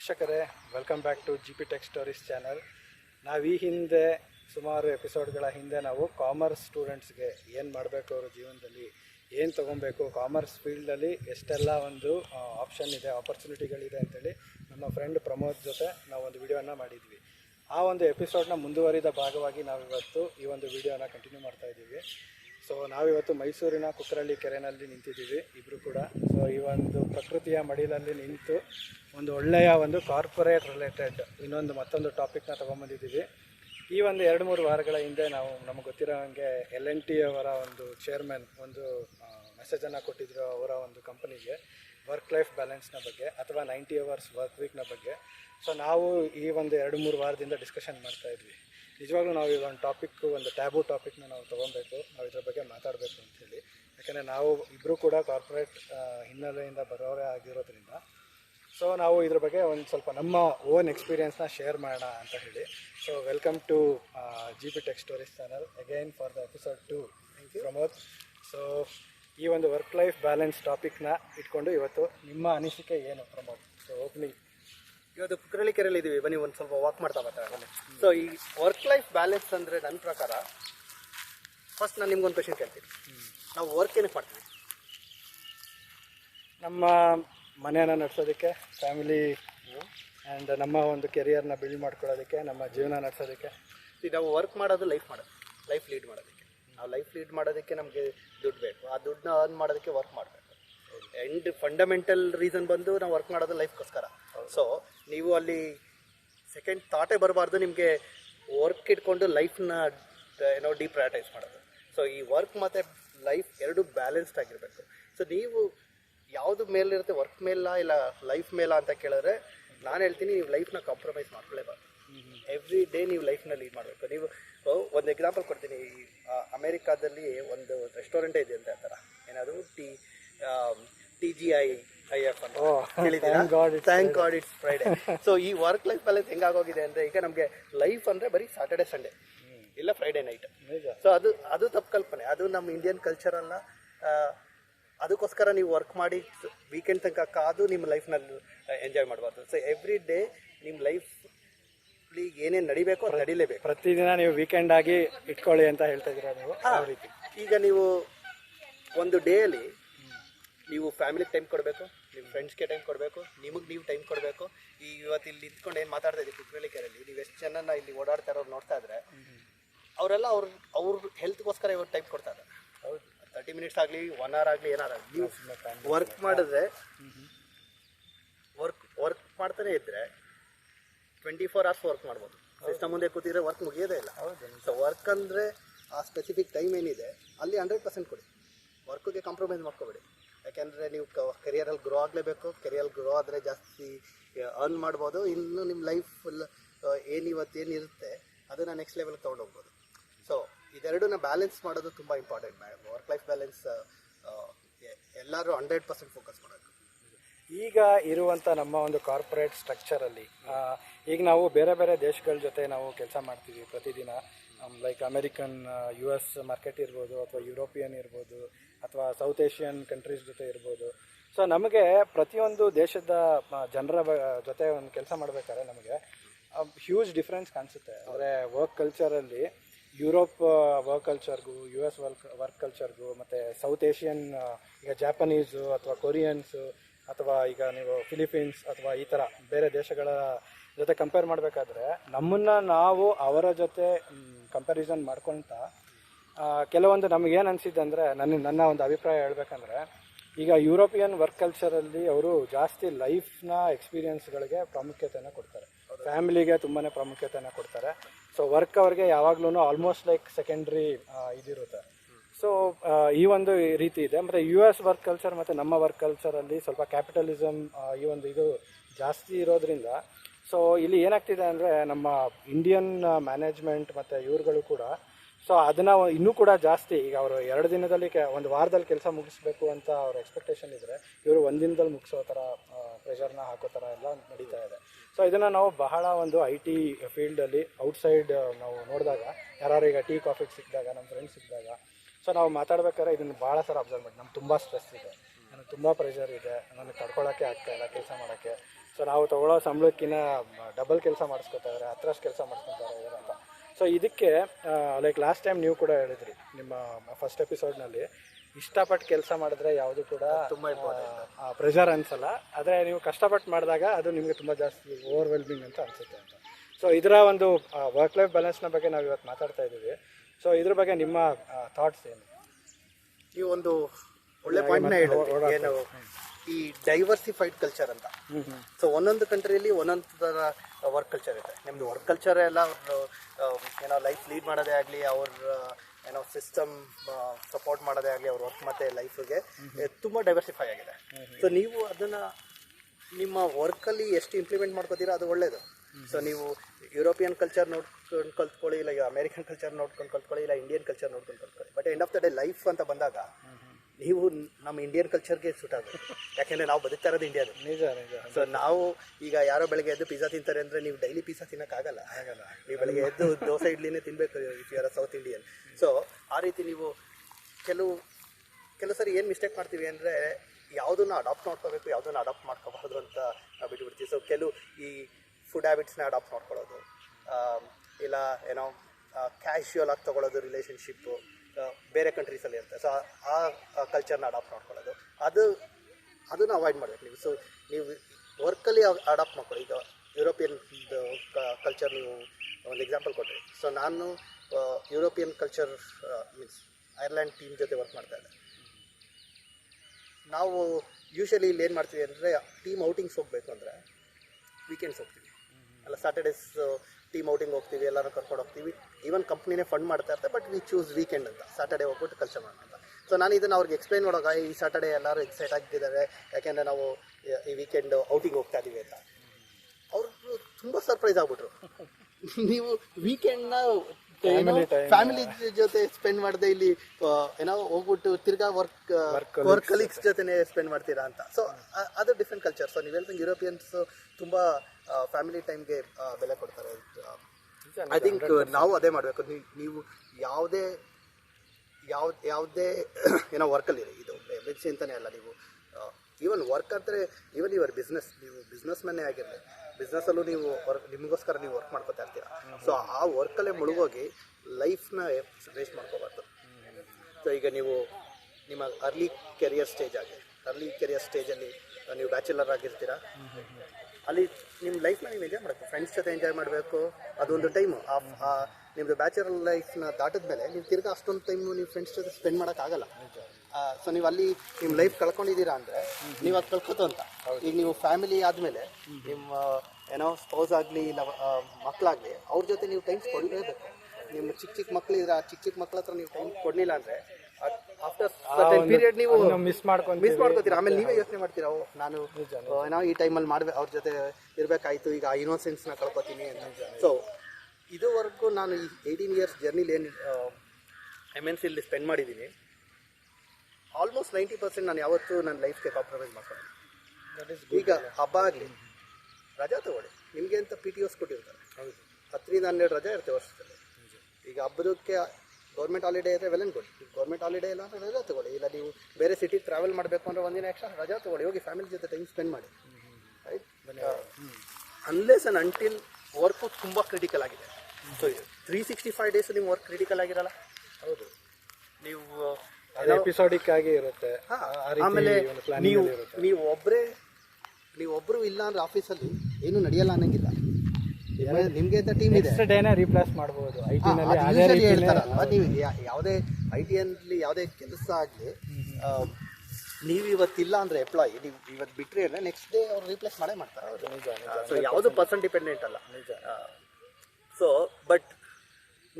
ವೀಕ್ಷಕರೇ welcome back to G P tech stories channel ನಾವು ಈ ಹಿಂದೆ ಸುಮಾರು ಎಪಿಸೋಡ್ಗಳ ಹಿಂದೆ ನಾವು ಕಾಮರ್ಸ್ ಸ್ಟೂಡೆಂಟ್ಸ್ಗೆ ಏನು ಮಾಡಬೇಕು ಅವರು ಜೀವನದಲ್ಲಿ, ಏನು ತೊಗೊಬೇಕು ಕಾಮರ್ಸ್ ಫೀಲ್ಡಲ್ಲಿ ಎಷ್ಟೆಲ್ಲ ಒಂದು ಆಪ್ಷನ್ ಇದೆ ಆಪರ್ಚುನಿಟಿಗಳಿದೆ ಅಂತೇಳಿ ನಮ್ಮ ಫ್ರೆಂಡ್ ಪ್ರಮೋದ್ ಜೊತೆ ನಾವು ಒಂದು ವಿಡಿಯೋನ ಮಾಡಿದ್ವಿ. ಆ ಒಂದು ಎಪಿಸೋಡ್ನ ಮುಂದುವರಿದ ಭಾಗವಾಗಿ ನಾವಿವತ್ತು ಈ ಒಂದು ವಿಡಿಯೋನ ಕಂಟಿನ್ಯೂ ಮಾಡ್ತಾ ಇದ್ದೀವಿ. ಸೊ ನಾವಿವತ್ತು ಮೈಸೂರಿನ ಕುಕ್ಕರಳ್ಳಿ ಕೆರೆನಲ್ಲಿ ನಿಂತಿದ್ದೀವಿ ಇಬ್ಬರು ಕೂಡ. ಸೊ ಈ ಒಂದು ಪ್ರಕೃತಿಯ ಮಡಿಲಲ್ಲಿ ನಿಂತು ಒಂದು ಒಳ್ಳೆಯ ಒಂದು ಕಾರ್ಪೊರೇಟ್ ರಿಲೇಟೆಡ್ ಇನ್ನೊಂದು ಮತ್ತೊಂದು ಟಾಪಿಕ್ನ ತೊಗೊಂಬಂದಿದ್ದೀವಿ. ಈ ಒಂದು ಎರಡು ಮೂರು ವಾರಗಳ ಹಿಂದೆ ನಾವು, ನಮಗೆ ಗೊತ್ತಿರೋ ಹಾಗೆ ಎಲ್ ಎನ್ ಟಿ ಅವರ ಒಂದು ಚೇರ್ಮನ್ ಒಂದು ಮೆಸೇಜನ್ನು ಕೊಟ್ಟಿದ್ರು ಅವರ ಒಂದು ಕಂಪನಿಗೆ ವರ್ಕ್ ಲೈಫ್ ಬ್ಯಾಲೆನ್ಸ್ನ ಬಗ್ಗೆ ಅಥವಾ ನೈಂಟಿ ಅವರ್ಸ್ ವರ್ಕ್ ವೀಕ್ನ ಬಗ್ಗೆ. ಸೊ ನಾವು ಈ ಒಂದು ಎರಡು ಮೂರು ವಾರದಿಂದ ಡಿಸ್ಕಷನ್ ಮಾಡ್ತಾ ಇದ್ವಿ. ನಿಜವಾಗ್ಲೂ ನಾವು ಇದೊಂದು ಟಾಪಿಕ್ ಒಂದು ಟ್ಯಾಬು ಟಾಪಿಕ್ನ ನಾವು ತೊಗೊಬೇಕು. ನಾವು ಇದ್ರ ಬಗ್ಗೆ ಮಾತಾಡಬೇಕು ಅಂತೇಳಿ ಯಾಕಂದರೆ ನಾವು ಇಬ್ಬರೂ ಕೂಡ ಕಾರ್ಪೊರೇಟ್ ಹಿನ್ನೆಲೆಯಿಂದ ಬರೋರೇ ಆಗಿರೋದ್ರಿಂದ. ಸೊ ನಾವು ಇದ್ರ ಬಗ್ಗೆ ಒಂದು ಸ್ವಲ್ಪ ನಮ್ಮ ಓನ್ ಎಕ್ಸ್ಪೀರಿಯೆನ್ಸ್ನ ಶೇರ್ ಮಾಡೋಣ ಅಂತ ಹೇಳಿ. So welcome to G P tech stories channel again for the episode two Pramod so ಈ ಒಂದು ವರ್ಕ್ ಲೈಫ್ ಬ್ಯಾಲೆನ್ಸ್ ಟಾಪಿಕ್ನ ಇಟ್ಕೊಂಡು ಇವತ್ತು ನಿಮ್ಮ ಅನಿಸಿಕೆ ಏನು ಪ್ರಮೋದ್ ಸೊ ಓಪನಿಂಗ್ ಇವತ್ತು ಕುಕ್ರಳ್ಳಿ ಕೆರೆಯಲ್ಲಿ ಇದೀವಿ. ಬನ್ನಿ ಒಂದು ಸ್ವಲ್ಪ ವಾಕ್ ಮಾಡ್ತಾ ಬರ್ತಾರೆ ಸೊ ಈ ವರ್ಕ್ ಲೈಫ್ ಬ್ಯಾಲೆನ್ಸ್ ಅಂದರೆ ನನ್ನ ಪ್ರಕಾರ ಫಸ್ಟ್ ನಾನು ನಿಮ್ಗೊಂದು ಕ್ವಶನ್ ಕೇಳ್ತೀನಿ. ನಾವು ವರ್ಕ್ ಏನಕ್ಕೆ ಮಾಡ್ತೀವಿ? ನಮ್ಮ ಮನೆಯನ್ನು ನಡೆಸೋದಕ್ಕೆ ಫ್ಯಾಮಿಲಿ ಆ್ಯಂಡ್ ನಮ್ಮ ಒಂದು ಕೆರಿಯರ್ನ ಬಿಲ್ಡ್ ಮಾಡ್ಕೊಳ್ಳೋದಕ್ಕೆ ನಮ್ಮ ಜೀವನ ನಡೆಸೋದಕ್ಕೆ. ಈಗ ನಾವು ವರ್ಕ್ ಮಾಡೋದು ಲೈಫ್ ಮಾಡೋದು ಲೈಫ್ ಲೀಡ್ ಮಾಡೋದಕ್ಕೆ. ನಾವು ಲೈಫ್ ಲೀಡ್ ಮಾಡೋದಕ್ಕೆ ನಮಗೆ ದುಡ್ಡು ಬೇಕು. ಆ ದುಡ್ಡನ್ನ ಅರ್ನ್ ಮಾಡೋದಕ್ಕೆ ವರ್ಕ್ ಮಾಡಬೇಕು. ಎಂಡ್ ಫಂಡಮೆಂಟಲ್ ರೀಸನ್ ಬಂದು ನಾವು ವರ್ಕ್ ಮಾಡೋದು ಲೈಫ್ಗೋಸ್ಕರ ಸೊ ನೀವು ಅಲ್ಲಿ ಸೆಕೆಂಡ್ ಥಾಟೇ ಬರಬಾರ್ದು ನಿಮಗೆ ವರ್ಕ್ ಇಟ್ಕೊಂಡು ಲೈಫ್ನ ಏನೋ ಡಿಪ್ರಯಾಟೈಸ್ ಮಾಡೋದು. ಸೊ ಈ ವರ್ಕ್ ಮತ್ತು ಲೈಫ್ ಎರಡು ಬ್ಯಾಲೆನ್ಸ್ಡ್ ಆಗಿರಬೇಕು. ಸೊ ನೀವು ಯಾವುದು ಮೇಲಿರುತ್ತೆ ವರ್ಕ್ ಮೇಲ ಇಲ್ಲ ಲೈಫ್ ಮೇಲ ಅಂತ ಕೇಳಿದ್ರೆ ನಾನು ಹೇಳ್ತೀನಿ ನೀವು ಲೈಫ್ನ ಕಾಂಪ್ರಮೈಸ್ ಮಾಡ್ಕೊಳ್ಳೇಬಾರ್ದು ಎವ್ರಿ ಡೇ ನೀವು ಲೈಫ್ನ ಲೀಡ್ ಮಾಡಬೇಕು. ನೀವು ಒಂದು ಎಕ್ಸಾಂಪಲ್ ಕೊಡ್ತೀನಿ. ಅಮೆರಿಕಾದಲ್ಲಿ ಒಂದು ರೆಸ್ಟೋರೆಂಟೇ ಇದೆ ಅಂತ ಹೇಳ್ತಾರೆ. ಏನಾದರೂ T T G I thank God it's Friday so ಈ ವರ್ಕ್ ಲೈಫ್ ಬ್ಯಾಲೆನ್ಸ್ ಹೆಂಗಾಗೋಗಿದೆ ಅಂದರೆ ಈಗ ನಮಗೆ ಲೈಫ್ ಅಂದರೆ ಬರೀ ಸಾಟರ್ಡೆ ಸಂಡೇ ಇಲ್ಲ ಫ್ರೈಡೆ ನೈಟ್ ಸೊ ಅದು ಅದು ತಪ್ಪು ಕಲ್ಪನೆ. ಅದು ನಮ್ಮ ಇಂಡಿಯನ್ ಕಲ್ಚರಲ್ಲ ಅದಕ್ಕೋಸ್ಕರ ನೀವು ವರ್ಕ್ ಮಾಡಿ ವೀಕೆಂಡ್ ತನಕ ಕಾದು ನಿಮ್ಮ ಲೈಫ್ನಲ್ಲಿ ಎಂಜಾಯ್ ಮಾಡಬಾರ್ದು ಸೊ ಎವ್ರಿ ಡೇ ನಿಮ್ಮ ಈಗ ಏನೇನು ನಡಿಬೇಕು ಅದು ನಡಿಲೇಬೇಕು. ಪ್ರತಿದಿನ ನೀವು ವೀಕೆಂಡ್ ಆಗಿ ಇಟ್ಕೊಳ್ಳಿ ಅಂತ ಹೇಳ್ತಾ ಇದ್ದೀರಾ ನೀವು? ಆ ರೀತಿ? ಈಗ ನೀವು ಒಂದು ಡೇಯಲ್ಲಿ ನೀವು ಫ್ಯಾಮಿಲಿಗೆ ಟೈಮ್ ಕೊಡಬೇಕು? ನಿಮ್ಮ ಫ್ರೆಂಡ್ಸ್ಗೆ ಟೈಮ್ ಕೊಡಬೇಕು ನಿಮಗೆ ನೀವು ಟೈಮ್ ಕೊಡಬೇಕು. ಈ ಇವತ್ತು ಇಲ್ಲಿ ನಿಂತ್ಕೊಂಡು ಏನು ಮಾತಾಡ್ತಾ ಇದ್ದೀವಿ ಕುಕ್ಕರಳ್ಳಿ ಕೆರೆಯಲ್ಲಿ ನೀವು ಎಷ್ಟು ಜನನ ಇಲ್ಲಿ ಓಡಾಡ್ತಾ ಇರೋರು ನೋಡ್ತಾ ಇದ್ರೆ ಅವರೆಲ್ಲ ಅವ್ರ ಅವ್ರ ಹೆಲ್ತ್ಗೋಸ್ಕರ ಇವತ್ತು ಟೈಮ್ ಕೊಡ್ತಾರೆ. ಇದ್ದಾರೆ ಹೌದು. ತರ್ಟಿ ಮಿನಿಟ್ಸ್ ಆಗಲಿ ಒನ್ ಅವರ್ ಆಗಲಿ ಏನಾರ ನೀವು ವರ್ಕ್ ಮಾಡಿದ್ರೆ ವರ್ಕ್ ವರ್ಕ್ ಮಾಡ್ತಾನೆ ಇದ್ದರೆ ಟ್ವೆಂಟಿ ಫೋರ್ ಅವರ್ಸ್ ವರ್ಕ್ ಮಾಡ್ಬೋದು ಸಿಸ್ಟಮ್ ಮುಂದೆ ಕೂತಿದ್ರೆ ವರ್ಕ್ ಮುಗಿಯೋದೇ ಇಲ್ಲ. ಸೊ ವರ್ಕ್ ಅಂದರೆ ಆ ಸ್ಪೆಸಿಫಿಕ್ ಟೈಮ್ ಏನಿದೆ ಅಲ್ಲಿ ಹಂಡ್ರೆಡ್ ಪರ್ಸೆಂಟ್ ಕೊಡಿ. ವರ್ಕ್ಗೆ ಕಾಂಪ್ರಮೈಸ್ ಮಾಡ್ಕೋಬೇಡಿ. ಯಾಕೆಂದರೆ ನೀವು ಕೆರಿಯರಲ್ಲಿ ಗ್ರೋ ಆಗಲೇಬೇಕು. ಕೆರಿಯರ್ ಗ್ರೋ ಆದರೆ ಜಾಸ್ತಿ ಅರ್ನ್ ಮಾಡ್ಬೋದು. ಇನ್ನು ನಿಮ್ಮ ಲೈಫ್ ಫುಲ್ ಏನು ಇವತ್ತೇನಿರುತ್ತೆ ಅದನ್ನು ನೆಕ್ಸ್ಟ್ ಲೆವೆಲ್ಗೆ ತೊಗೊಂಡೋಗ್ಬೋದು ಸೊ ಇದೆರಡನ್ನ ಬ್ಯಾಲೆನ್ಸ್ ಮಾಡೋದು ತುಂಬ ಇಂಪಾರ್ಟೆಂಟ್ ವರ್ಕ್ ಲೈಫ್ ಬ್ಯಾಲೆನ್ಸ್ ಎಲ್ಲರೂ ಹಂಡ್ರೆಡ್ ಪರ್ಸೆಂಟ್ ಫೋಕಸ್ ಮಾಡಬೇಕು ಈಗ ಇರುವಂಥ ನಮ್ಮ ಒಂದು ಕಾರ್ಪೊರೇಟ್ ಸ್ಟ್ರಕ್ಚರಲ್ಲಿ ಈಗ ನಾವು ಬೇರೆ ಬೇರೆ ದೇಶಗಳ ಜೊತೆ ನಾವು ಕೆಲಸ ಮಾಡ್ತೀವಿ ಪ್ರತಿದಿನ. Like American U S market ಇರ್ಬೋದು ಅಥವಾ ಯುರೋಪಿಯನ್ ಇರ್ಬೋದು. ಅಥವಾ ಸೌತ್ ಏಷ್ಯನ್ ಕಂಟ್ರೀಸ್ ಜೊತೆ ಇರ್ಬೋದು. ಸೊ ನಮಗೆ ಪ್ರತಿಯೊಂದು ದೇಶದ ಜನರ ಜೊತೆ ಒಂದು ಕೆಲಸ ಮಾಡಬೇಕಾದ್ರೆ ನಮಗೆ ಹ್ಯೂಜ್ ಡಿಫ್ರೆನ್ಸ್ ಕಾಣಿಸುತ್ತೆ. ಅಂದರೆ ವರ್ಕ್ ಕಲ್ಚರಲ್ಲಿ ಯುರೋಪ್ ವರ್ಕ್ ಕಲ್ಚರ್ಗೂ ಯು ಎಸ್ ವರ್ಕ್ ವರ್ಕ್ ಕಲ್ಚರ್ಗೂ ಮತ್ತು ಸೌತ್ ಏಷ್ಯನ್ ಈಗ ಜಾಪನೀಸು ಅಥವಾ ಕೊರಿಯನ್ಸು ಅಥವಾ ಈಗ ನೀವು ಫಿಲಿಪೀನ್ಸ್ ಅಥವಾ ಈ ಥರ ಬೇರೆ ದೇಶಗಳ ಜೊತೆ ಕಂಪೇರ್ ಮಾಡಬೇಕಾದ್ರೆ ನಮ್ಮನ್ನು ನಾವು ಅವರ ಜೊತೆ ಕಂಪ್ಯಾರಿಸನ್ ಮಾಡ್ಕೊಳ್ತಾ ಕೆಲವೊಂದು ನಮಗೇನು ಅನಿಸಿದ್ದು ಅಂದರೆ ನನ್ನ ನನ್ನ ಒಂದು ಅಭಿಪ್ರಾಯ ಹೇಳಬೇಕಂದ್ರೆ, ಈಗ ಯುರೋಪಿಯನ್ ವರ್ಕ್ ಕಲ್ಚರಲ್ಲಿ ಅವರು ಜಾಸ್ತಿ ಲೈಫ್ನ ಎಕ್ಸ್ಪೀರಿಯೆನ್ಸ್ಗಳಿಗೆ ಪ್ರಾಮುಖ್ಯತೆಯನ್ನು ಕೊಡ್ತಾರೆ. ಫ್ಯಾಮಿಲಿಗೆ ತುಂಬಾ ಪ್ರಾಮುಖ್ಯತೆಯನ್ನು ಕೊಡ್ತಾರೆ. ಸೊ ವರ್ಕ್ ಅವ್ರಿಗೆ ಯಾವಾಗ್ಲೂ ಆಲ್ಮೋಸ್ಟ್ ಲೈಕ್ ಸೆಕೆಂಡ್ರಿ ಇದಿರುತ್ತೆ. ಸೊ ಈ ಒಂದು ರೀತಿ ಇದೆ. ಮತ್ತು ಯು ಎಸ್ ವರ್ಕ್ ಕಲ್ಚರ್ ಮತ್ತು ನಮ್ಮ ವರ್ಕ್ ಕಲ್ಚರಲ್ಲಿ ಸ್ವಲ್ಪ ಕ್ಯಾಪಿಟಲಿಸಮ್ ಈ ಒಂದು ಇದು ಜಾಸ್ತಿ ಇರೋದ್ರಿಂದ ಸೊ ಇಲ್ಲಿ ಏನಾಗ್ತಿದೆ ಅಂದರೆ ನಮ್ಮ ಇಂಡಿಯನ್ ಮ್ಯಾನೇಜ್ಮೆಂಟ್ ಮತ್ತು ಇವ್ರುಗಳು ಕೂಡ ಸೊ ಅದನ್ನು ಇನ್ನೂ ಕೂಡ ಜಾಸ್ತಿ, ಈಗ ಅವರು ಎರಡು ದಿನದಲ್ಲಿ ಒಂದು ವಾರದಲ್ಲಿ ಕೆಲಸ ಮುಗಿಸ್ಬೇಕು ಅಂತ ಅವ್ರ ಎಕ್ಸ್ಪೆಕ್ಟೇಷನ್ ಇದ್ದರೆ ಇವರು ಒಂದು ದಿನದಲ್ಲಿ ಮುಗಿಸೋ ಥರ ಪ್ರೆಷರ್ನ ಹಾಕೋ ಥರ ಎಲ್ಲ ನಡೀತಾ ಇದೆ. ಸೊ ಇದನ್ನು ನಾವು ಬಹಳ ಒಂದು ಐ ಟಿ ಫೀಲ್ಡಲ್ಲಿ ಔಟ್ಸೈಡ್ ನಾವು ನೋಡಿದಾಗ ಯಾರು ಈಗ ಟೀ ಕಾಫಿಗೆ ಸಿಕ್ಕಿದಾಗ ನಮ್ಮ ಫ್ರೆಂಡ್ಸ್ ಸಿಕ್ಕಿದಾಗ ಸೊ ನಾವು ಮಾತಾಡ್ಬೇಕಾದ್ರೆ ಇದನ್ನು ಭಾಳ ಸರ ಅಬ್ಸರ್ವ್ ಮಾಡಿ, ನಮ್ಗೆ ತುಂಬ ಸ್ಟ್ರೆಸ್ ಇದೆ. ನನಗೆ ತುಂಬ ಪ್ರೆಷರ್ ಇದೆ, ನನಗೆ ತಡ್ಕೊಳ್ಳೋಕ್ಕೆ ಆಗ್ತಾ ಇಲ್ಲ ಕೆಲಸ ಮಾಡೋಕ್ಕೆ. ಸೊ ನಾವು ತಗೊಳ್ಳೋ ಸಂಬಳಕ್ಕಿಂತ ಡಬಲ್ ಕೆಲಸ ಮಾಡಿಸ್ಕೊತಾ ಇದ್ದಾರೆ ಹತ್ರಷ್ಟು ಕೆಲಸ ಮಾಡಿಸ್ಕೊತಾ ಇದ್ದಾರೆ ಸೊ ಇದಕ್ಕೆ ಲೈಕ್ ಲಾಸ್ಟ್ ಟೈಮ್ ನೀವು ಕೂಡ ಹೇಳಿದ್ರಿ ನಿಮ್ಮ ಫಸ್ಟ್ ಎಪಿಸೋಡ್ನಲ್ಲಿ ಇಷ್ಟಪಟ್ಟು ಕೆಲಸ ಮಾಡಿದ್ರೆ ಯಾವುದು ಕೂಡ ತುಂಬ ಪ್ರೆಷರ್ ಅನ್ಸಲ್ಲ. ಆದರೆ ನೀವು ಕಷ್ಟಪಟ್ಟು ಮಾಡಿದಾಗ ಅದು ನಿಮಗೆ ತುಂಬ ಜಾಸ್ತಿ ಓವರ್ವೆಲ್ಮಿಂಗ್ ಅಂತ ಅನಿಸುತ್ತೆ ಅಂತ. ಸೊ ಇದರ ಒಂದು ವರ್ಕ್ ಲೈಫ್ ಬ್ಯಾಲೆನ್ಸ್ನ ಬಗ್ಗೆ ನಾವು ಇವತ್ತು ಮಾತಾಡ್ತಾ ಇದ್ದೀವಿ. ಸೊ ಇದ್ರ ಬಗ್ಗೆ ನಿಮ್ಮ ಥಾಟ್ಸ್ ಏನು? ಈ ಒಂದು ಒಳ್ಳೆ ಪಾಯಿಂಟ್ನ ಏನು ಈ ಡೈವರ್ಸಿಫೈಡ್ ಕಲ್ಚರ್ ಅಂತ. ಸೊ ಒಂದೊಂದು ಕಂಟ್ರಿಯಲ್ಲಿ ಒಂದೊಂದು ಥರ ವರ್ಕ್ ಕಲ್ಚರ್ ಇದೆ ನಿಮ್ಮದು ವರ್ಕ್ ಕಲ್ಚರ್ ಎಲ್ಲ ಅವರು ಏನೋ ಲೈಫ್ ಲೀಡ್ ಮಾಡೋದೇ ಆಗಲಿ ಅವ್ರ ಏನೋ ಸಿಸ್ಟಮ್ ಸಪೋರ್ಟ್ ಮಾಡೋದೇ ಆಗಲಿ ಅವ್ರ ವರ್ಕ್ ಮತ್ತು ಲೈಫಿಗೆ ತುಂಬ ಡೈವರ್ಸಿಫೈ ಆಗಿದೆ. ಸೊ ನೀವು ಅದನ್ನು ನಿಮ್ಮ ವರ್ಕಲ್ಲಿ ಎಷ್ಟು ಇಂಪ್ಲಿಮೆಂಟ್ ಮಾಡ್ಕೋತೀರಾ ಅದು ಒಳ್ಳೇದು. ಸೊ ನೀವು ಯುರೋಪಿಯನ್ ಕಲ್ಚರ್ ನೋಡ್ಕೊಂಡು ಕಲ್ತ್ಕೊಳ್ಳಿ ಇಲ್ಲ ಅಮೇರಿಕನ್ ಕಲ್ಚರ್ ನೋಡ್ಕೊಂಡು ಕಲ್ತ್ಕೊಳ್ಳಿ ಇಲ್ಲ ಇಂಡಿಯನ್ ಕಲ್ಚರ್ ನೋಡ್ಕೊಂಡು ಕಲ್ತ್ಕೊಳ್ಳಿ. But end of the day life ಅಂತ ಬಂದಾಗ ನೀವು ನಮ್ಮ ಇಂಡಿಯನ್ ಕಲ್ಚರ್ಗೆ ಸೂಟ್ ಆಗುತ್ತೆ ಯಾಕೆಂದರೆ ನಾವು ಬದುಕ್ತಾ ಇರೋದು ಇಂಡಿಯಾದ ನಿಜ ನಿಜ. ಸೊ ನಾವು ಈಗ ಯಾರೋ ಬೆಳಗ್ಗೆ ಎದ್ದು ಪಿಜ್ಜಾ ತಿಂತಾರೆ ಅಂದರೆ ನೀವು ಡೈಲಿ ಪಿಜ್ಜಾ ತಿನ್ನೋಕ್ಕಾಗಲ್ಲ ಆಗಲ್ಲ. ನೀವು ಬೆಳಗ್ಗೆ ಎದ್ದು ದೋಸೆ ಇಡ್ಲಿನೇ ತಿನ್ನಬೇಕು ಇಫ್ ಯಾರ ಸೌತ್ ಇಂಡಿಯನ್ ಸೊ ಆ ರೀತಿ ನೀವು ಕೆಲವು ಕೆಲವು ಸರಿ ಏನು ಮಿಸ್ಟೇಕ್ ಮಾಡ್ತೀವಿ ಅಂದರೆ ಯಾವುದನ್ನು ಅಡಾಪ್ಟ್ ಮಾಡ್ಕೋಬೇಕು ಯಾವುದನ್ನು ಅಡಾಪ್ಟ್ ಮಾಡ್ಕೋಬಾರ್ದು ಅಂತ ಬಿಟ್ಬಿಡ್ತೀವಿ. ಸೊ ಕೆಲವು ಈ ಫುಡ್ ಹ್ಯಾಬಿಟ್ಸ್ನ ಅಡಾಪ್ಟ್ ಮಾಡ್ಕೊಳ್ಳೋದು. ಇಲ್ಲ ಏನೋ ಕ್ಯಾಶುಯಲ್ ಆಗಿ ತೊಗೊಳೋದು ರಿಲೇಷನ್ಶಿಪ್ಪು ಬೇರೆ ಕಂಟ್ರೀಸಲ್ಲಿ ಇರುತ್ತೆ. ಸೊ ಆ ಕಲ್ಚರ್ನ ಅಡಾಪ್ಟ್ ಮಾಡ್ಕೊಳ್ಳೋದು. ಅದು, ಅದನ್ನು ಅವಾಯ್ಡ್ ಮಾಡಬೇಕು ನೀವು. ಸೊ ನೀವು ವರ್ಕಲ್ಲಿ ಅಡಾಪ್ಟ್ ಮಾಡ್ಕೊಳ್ಳಿ. ಈಗ ಯುರೋಪಿಯನ್ ಕಲ್ಚರ್ ನೀವು ಒಂದು ಎಕ್ಸಾಂಪಲ್ ಕೊಟ್ಟರೆ ಸೊ ನಾನು European culture means Ireland team ಜೊತೆ ವರ್ಕ್ ಮಾಡ್ತಾ ಇದ್ದೆ. ನಾವು ಯೂಶಲಿ ಇಲ್ಲಿ ಏನು ಮಾಡ್ತೀವಿ ಅಂದರೆ ಟೀಮ್ ಔಟಿಂಗ್ಸ್ ಹೋಗಬೇಕು ಅಂದರೆ ವೀಕೆಂಡ್ಸ್ ಹೋಗ್ತೀವಿ. ಅಲ್ಲ ಸ್ಯಾಟರ್ಡೇಸ್ ಟೀಮ್ ಔಟಿಂಗ್ ಹೋಗ್ತೀವಿ ಎಲ್ಲರೂ ಕರ್ಕೊಂಡು ಹೋಗ್ತೀವಿ. ಈವನ್ ಕಂಪ್ನಿನೇ ಫಂಡ್ ಮಾಡ್ತಾ ಇರ್ತಾರೆ ಬಟ್ ವಿ ಚೂಸ್ ವೀಕೆಂಡ್ ಅಂತ ಸ್ಯಾಟರ್ಡೇ ಹೋಗ್ಬಿಟ್ಟು ಕಲ್ಚರ್ ಮಾಡೋಣ ಅಂತ. ಸೊ ನಾನು ಇದನ್ನು ಅವ್ರಿಗೆ ಎಕ್ಸ್ಪ್ಲೈನ್ ಮಾಡೋವಾಗ ಈ ಸಾಟರ್ಡೆ ಎಲ್ಲರೂ ಎಕ್ಸೈಟ್ ಆಗಿದ್ದಾರೆ ಯಾಕೆಂದರೆ ನಾವು ಈ- ವೀಕೆಂಡ್ ಔಟಿಂಗ್ ಹೋಗ್ತಾ ಇದ್ದೀವಿ ಅಂತ. ಅವರು ತುಂಬ ಸರ್ಪ್ರೈಸ್ ಆಗ್ಬಿಟ್ರು. ನೀವು ವೀಕೆಂಡ್ನ ಫ್ಯಾಮಿಲಿ ಜೊತೆ ಸ್ಪೆಂಡ್ ಮಾಡದೆ ಇಲ್ಲಿ ಏನೋ ಹೋಗ್ಬಿಟ್ಟು ತಿರ್ಗಾ ವರ್ಕ್ ವರ್ಕ್ ಕಲೀಗ್ಸ್ ಜೊತೆನೆ ಸ್ಪೆಂಡ್ ಮಾಡ್ತೀರಾ ಅಂತ. ಸೊ ಅದು ಡಿಫ್ರೆಂಟ್ ಕಲ್ಚರ್ ಸೊ ನೀವು ಹೇಳ್ದಂಗೆ ಯುರೋಪಿಯನ್ಸ್ ತುಂಬ ಫ್ಯಾಮಿಲಿ ಟೈಮ್ಗೆ ಬೆಲೆ ಕೊಡ್ತಾರೆ ಐ ಥಿಂಕ್ ನಾವು ಅದೇ ಮಾಡಬೇಕು. ನೀವು ಯಾವುದೇ ಯಾವ ಯಾವುದೇ ಏನೋ ವರ್ಕಲ್ಲಿ ಇದು ಮೆಡಿಸಿ ಅಂತಲೇ ಅಲ್ಲ ನೀವು. ಈವನ್ ವರ್ಕ್ ಅಂದರೆ ಈವನ್ ಯುವರ್ ಬಿಸ್ನೆಸ್ ನೀವು ಬಿಸ್ನೆಸ್ ಮ್ಯಾನೇ ಆಗಿರಲಿ ಬಿಸ್ನೆಸ್ಸಲ್ಲೂ ನೀವು ವರ್ಕ್ ನಿಮಗೋಸ್ಕರ ನೀವು ವರ್ಕ್ ಮಾಡ್ಕೊತಾ ಇರ್ತೀರ. ಸೊ ಆ ವರ್ಕಲ್ಲೇ ಮುಳುಗೋಗಿ ಲೈಫ್ನ ವೇಸ್ಟ್ ಮಾಡ್ಕೋಬಾರ್ದು. ಸೊ ಈಗ ನೀವು ನಿಮ್ಮ ಅರ್ಲಿ ಕೆರಿಯರ್ ಸ್ಟೇಜ್ ಆಗಿ ಅರ್ಲಿ ಕೆರಿಯರ್ ಸ್ಟೇಜಲ್ಲಿ ನೀವು ಬ್ಯಾಚುಲರ್ ಆಗಿರ್ತೀರಾ. ಅಲ್ಲಿ ನಿಮ್ಮ ಲೈಫ್ನ ನೀವು ಎಂಜಾಯ್ ಮಾಡಬೇಕು. ಫ್ರೆಂಡ್ಸ್ ಜೊತೆ ಎಂಜಾಯ್ ಮಾಡಬೇಕು. ಅದೊಂದು ಟೈಮು ಆ ನಿಮ್ಮದು ಬ್ಯಾಚುಲರ್ ಲೈಫ್ನ ದಾಟಿದ ಮೇಲೆ ನೀವು ತಿರ್ಗಿ ಅಷ್ಟೊಂದು ಟೈಮು ನೀವು ಫ್ರೆಂಡ್ಸ್ ಜೊತೆ ಸ್ಪೆಂಡ್ ಮಾಡೋಕ್ಕಾಗಲ್ಲ ಸೊ ನೀವು ಅಲ್ಲಿ ನಿಮ್ಮ ಲೈಫ್ ಕಳ್ಕೊಂಡಿದ್ದೀರಾ ಅಂದರೆ ನೀವು ಅದು ಕಳ್ಕೊತು ಅಂತ. ಈಗ ನೀವು ಫ್ಯಾಮಿಲಿ ಆದಮೇಲೆ ನಿಮ್ಮ, ಏನೋ ಸ್ಪೌಸ್ ಆಗಲಿ ಇಲ್ಲ ಮಕ್ಕಳಾಗಲಿ ಅವ್ರ ಜೊತೆ ನೀವು ಟೈಮ್ ಕೊಡಲೇಬೇಕು. ನಿಮ್ಮ ಚಿಕ್ಕ ಚಿಕ್ಕ ಮಕ್ಕಳಿದ್ರೆ ಆ ಚಿಕ್ಕ ಚಿಕ್ಕ ಮಕ್ಕಳ ಹತ್ರ ನೀವು ಟೈಮ್ ಕೊಡಲಿಲ್ಲ ಅಂದರೆ ಪೀರಿಯಡ್ ನೀವು ಮಿಸ್ ಮಾಡ್ಕೊಂಡು ಮಿಸ್ ಮಾಡ್ಕೋತೀರಾ? ಆಮೇಲೆ ನೀವೇ ಯೋಚನೆ ಮಾಡ್ತೀರಾ? ನಾನು ನಾವು ಈ ಟೈಮಲ್ಲಿ ಮಾಡ್ಬೇಕು ಅವ್ರ ಜೊತೆ ಇರಬೇಕಾಯ್ತು ಈಗ ಆ ಇನ್ನೋಸೆನ್ಸ್ನ ಕಳ್ಕೊತೀನಿ ಅಂತ. ಸೊ ಇದುವರೆಗೂ ನಾನು ಈ ಏಯ್ಟೀನ್ ಇಯರ್ಸ್ ಜರ್ನಿಲಿ ಏನು ಎಂ ಎನ್ ಸಿಲಿ ಸ್ಪೆಂಡ್ ಮಾಡಿದ್ದೀನಿ. ಆಲ್ಮೋಸ್ಟ್ ನೈಂಟಿ ಪರ್ಸೆಂಟ್ ನಾನು ಯಾವತ್ತೂ ನನ್ನ ಲೈಫ್ಗೆ ಕಾಂಪ್ರಮೈಸ್ ಮಾಡ್ಕೊಂಡು ಈಗ ಹಬ್ಬ ಆಗಲಿ ರಜಾ ತಗೊಳ್ಳಿ. ನಿಮಗೆ ಅಂತ ಪಿ ಟಿ ಓಸ್ ಕೊಟ್ಟಿರ್ತಾರೆ. ಹೌದು. ಹತ್ತರಿಂದ ಹನ್ನೆರಡು ರಜಾ ಇರ್ತೇವೆ ವರ್ಷದಲ್ಲಿ. ಈಗ ಹಬ್ಬದಕ್ಕೆ ಗೌರ್ಮೆಂಟ್ ಹಾಲಿಡೇ ಇದ್ದರೆ ವೆಲ್ ಗುಡ್ ಗೌರ್ಮೆಂಟ್ ಹಾಲಿಡೇ ಇಲ್ಲ ಅಂದರೆ ರಜಾ ತಗೊಳ್ಳಿ. ಇಲ್ಲ ನೀವು ಬೇರೆ ಸಿಟಿ ಟ್ರಾವೆಲ್ ಮಾಡಬೇಕು ಅಂದರೆ ಒಂದಿನ ಎಕ್ಸ್ಟ್ರಾ ರಜಾ ತಗೊಳ್ಳಿ. ಹೋಗಿ ಫ್ಯಾಮಿಲಿ ಜೊತೆ ಟೈಮ್ ಸ್ಪೆಂಡ್ ಮಾಡಿ. ರೈಟ್ ಅನ್ಲೆಸ್ ಅನ್ ಅಂಟಿಲ್ ವರ್ಕು ತುಂಬ ಕ್ರಿಟಿಕಲ್ ಆಗಿದೆ. So three sixty five days ನಿಮ್ಮ ವರ್ಕ್ ಕ್ರಿಟಿಕಲ್ ಆಗಿರಲ್ಲ? ಹೌದು. ನೀವು ಎಪಿಸೋಡಿಕ್ ಆಗಿ ಇರುತ್ತೆ. ಆಮೇಲೆ ನೀವು ನೀವು ಒಬ್ಬರೇ ನೀವು ಒಬ್ಬರು ಇಲ್ಲ ಅಂದ್ರೆ ಆಫೀಸಲ್ಲಿ ಏನು ನಡೆಯಲ್ಲ ಅನ್ನಂಗಿಲ್ಲ. ನಿಮಗೆ ಅಂತ ಟೀಮ್ ಇದೆ. ನೆಕ್ಸ್ಟ್ ಡೇನೇ ರೀಪ್ಲೇಸ್ ಮಾಡ್ಬೋದು. ಐ ನಲ್ಲಿ ಅದು usually ಹೇಳ್ತಾರಲ್ವಾ ನೀವು ಯಾವುದೇ ಐ ಟಿ ಅಲ್ಲಿ ಯಾವುದೇ ಕೆಲಸ ಆಗಲಿ ನೀವು ಇವತ್ತಿಲ್ಲ ಅಂದರೆ ಎಂಪ್ಲಾಯಿ ನೀವು ಇವತ್ತು ಬಿಟ್ಟರೆ ಅಂದ್ರೆ ನೆಕ್ಸ್ಟ್ ಡೇ ಅವ್ರು ರಿಪ್ಲೇಸ್ ಮಾಡೇ ಮಾಡ್ತಾರೆ. ಸೊ ಯಾವುದು ಪರ್ಸನ್ ಡಿಪೆಂಡೆಂಟ್ ಅಲ್ಲ. ನಿಜ. ಸೊ ಬಟ್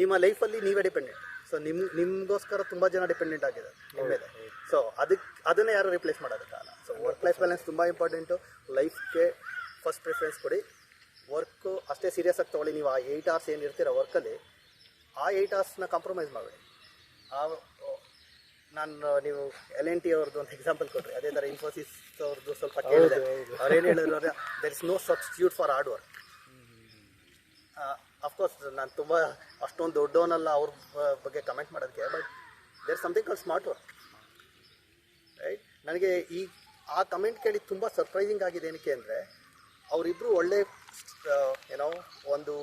ನಿಮ್ಮ ಲೈಫಲ್ಲಿ ನೀವೇ ಡಿಪೆಂಡೆಂಟ್ ಸೊ ನಿಮ್ ನಿಮಗೋಸ್ಕರ ತುಂಬ ಜನ ಡಿಪೆಂಡೆಂಟ್ ಆಗಿದೆ ನಿಮ್ಮ ಮೇಲೆ. ಸೊ ಅದಕ್ಕೆ ಅದನ್ನೇ ಯಾರು ರಿಪ್ಲೇಸ್ ಮಾಡೋದಕ್ಕಾಗಲ್ಲ. ಸೊ ವರ್ಕ್ ಲೈಫ್ ಬ್ಯಾಲೆನ್ಸ್ ತುಂಬ ಇಂಪಾರ್ಟೆಂಟು ಲೈಫ್ಗೆ ಫಸ್ಟ್ ಪ್ರಿಫರೆನ್ಸ್ ಕೊಡಿ. ವರ್ಕು ಅಷ್ಟೇ ಸೀರಿಯಸ್ ಆಗಿ ತೊಗೊಳ್ಳಿ. ನೀವು ಆ ಏಯ್ಟ್ ಅವರ್ಸ್ ಏನು ಇರ್ತೀರ ವರ್ಕಲ್ಲಿ ಆ ಏಯ್ಟ್ ಅವರ್ಸ್ನ ಕಾಂಪ್ರಮೈಸ್ ಮಾಡಬೇಡಿ. ಆ ನಾನು ನೀವು ಎಲ್ ಎನ್ ಟಿ ಅವ್ರದ್ದು ಒಂದು ಎಕ್ಸಾಂಪಲ್ ಕೊಟ್ಟರೆ ಅದೇ ಥರ ಇನ್ಫೋಸಿಸ್ ಅವ್ರದ್ದು ಸ್ವಲ್ಪ ಕೇಳಿದೆ. ಅವ್ರೇನು ಹೇಳಿದ್ರು ಅಂದರೆ there is no substitute for hard work of course ನಾನು ತುಂಬ ಅಷ್ಟೊಂದು ದೊಡ್ಡವನಲ್ಲ ಅವ್ರ ಬಗ್ಗೆ ಕಮೆಂಟ್ ಮಾಡೋದಕ್ಕೆ but there something call smart work right ನನಗೆ ಈ ಆ ಕಮೆಂಟ್ ಕೇಳಿ ತುಂಬ ಸರ್ಪ್ರೈಸಿಂಗ್ ಆಗಿದೆ ಏನಕ್ಕೆ ಅಂದರೆ ಅವರಿಬ್ಬರು ಒಳ್ಳೆ ಏನೋ ಒಂದು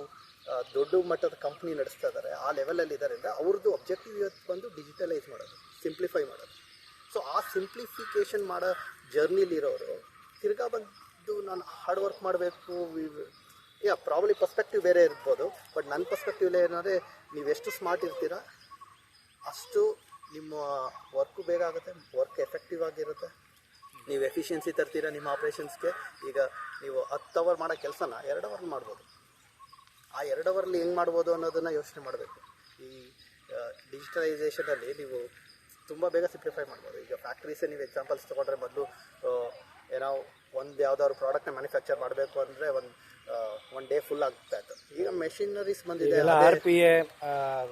ದೊಡ್ಡ ಮಟ್ಟದ ಕಂಪ್ನಿ ನಡೆಸ್ತಾ ಇದ್ದಾರೆ ಆ ಲೆವೆಲಲ್ಲಿ ಇದ್ದಾರೆ ಅಂದರೆ ಅವ್ರದ್ದು ಅಬ್ಜೆಕ್ಟಿವ್ ಇವತ್ತು ಬಂದು ಡಿಜಿಟಲೈಸ್ ಮಾಡೋದು ಸಿಂಪ್ಲಿಫೈ ಮಾಡೋದು. ಸೊ ಆ ಸಿಂಪ್ಲಿಫಿಕೇಶನ್ ಮಾಡೋ ಜರ್ನಿಲಿರೋರು ತಿರ್ಗಾ ಬಂದು ನಾನು ಹಾರ್ಡ್ ವರ್ಕ್ ಮಾಡಬೇಕು ಯಾ ಪ್ರಾಬ್ಲಿ ಪರ್ಸ್ಪೆಕ್ಟಿವ್ ಬೇರೆ ಇರ್ಬೋದು ಬಟ್ ನನ್ನ ಪರ್ಸ್ಪೆಕ್ಟಿವ್ ಏನಂದರೆ ಎಷ್ಟು ಸ್ಮಾರ್ಟ್ ಇರ್ತೀರಾ, ಅಷ್ಟು ನಿಮ್ಮ ವರ್ಕು ಬೇಗ ಆಗುತ್ತೆ ವರ್ಕ್ ಎಫೆಕ್ಟಿವ್ ಆಗಿರುತ್ತೆ. ನೀವು ಎಫಿಷಿಯನ್ಸಿ ತರ್ತೀರಾ ನಿಮ್ಮ ಆಪ್ರೇಷನ್ಸ್ಗೆ ಈಗ ನೀವು ಹತ್ತು ಅವರ್ ಮಾಡೋ ಕೆಲಸನ ಎರಡು ಅವರ್ ಮಾಡ್ಬೋದು. ಆ ಎರಡು ಅವರ್ಲಿ ಹೆಂಗೆ ಮಾಡ್ಬೋದು ಅನ್ನೋದನ್ನು ಯೋಚನೆ ಮಾಡಬೇಕು. ಈ ಡಿಜಿಟಲೈಸೇಷನಲ್ಲಿ ನೀವು ತುಂಬ ಬೇಗ ಸಿಂಪ್ಲಿಫೈ ಮಾಡ್ಬೋದು. ಈಗ ಫ್ಯಾಕ್ಟ್ರೀಸೇ ನೀವು ಎಕ್ಸಾಂಪಲ್ಸ್ ತೊಗೊಂಡ್ರೆ ಮೊದಲು ಏನೋ ಒಂದು ಯಾವುದಾದ್ರು ಪ್ರಾಡಕ್ಟ್ನ ಮ್ಯಾನುಫ್ಯಾಕ್ಚರ್ ಮಾಡಬೇಕು ಅಂದರೆ ಒಂದು ಒನ್ ಡೇ ಫುಲ್ ಆಗ್ತಾ ಇತ್ತು ಈಗ ಮೆಷಿನರೀಸ್ ಬಂದಿದೆ R P A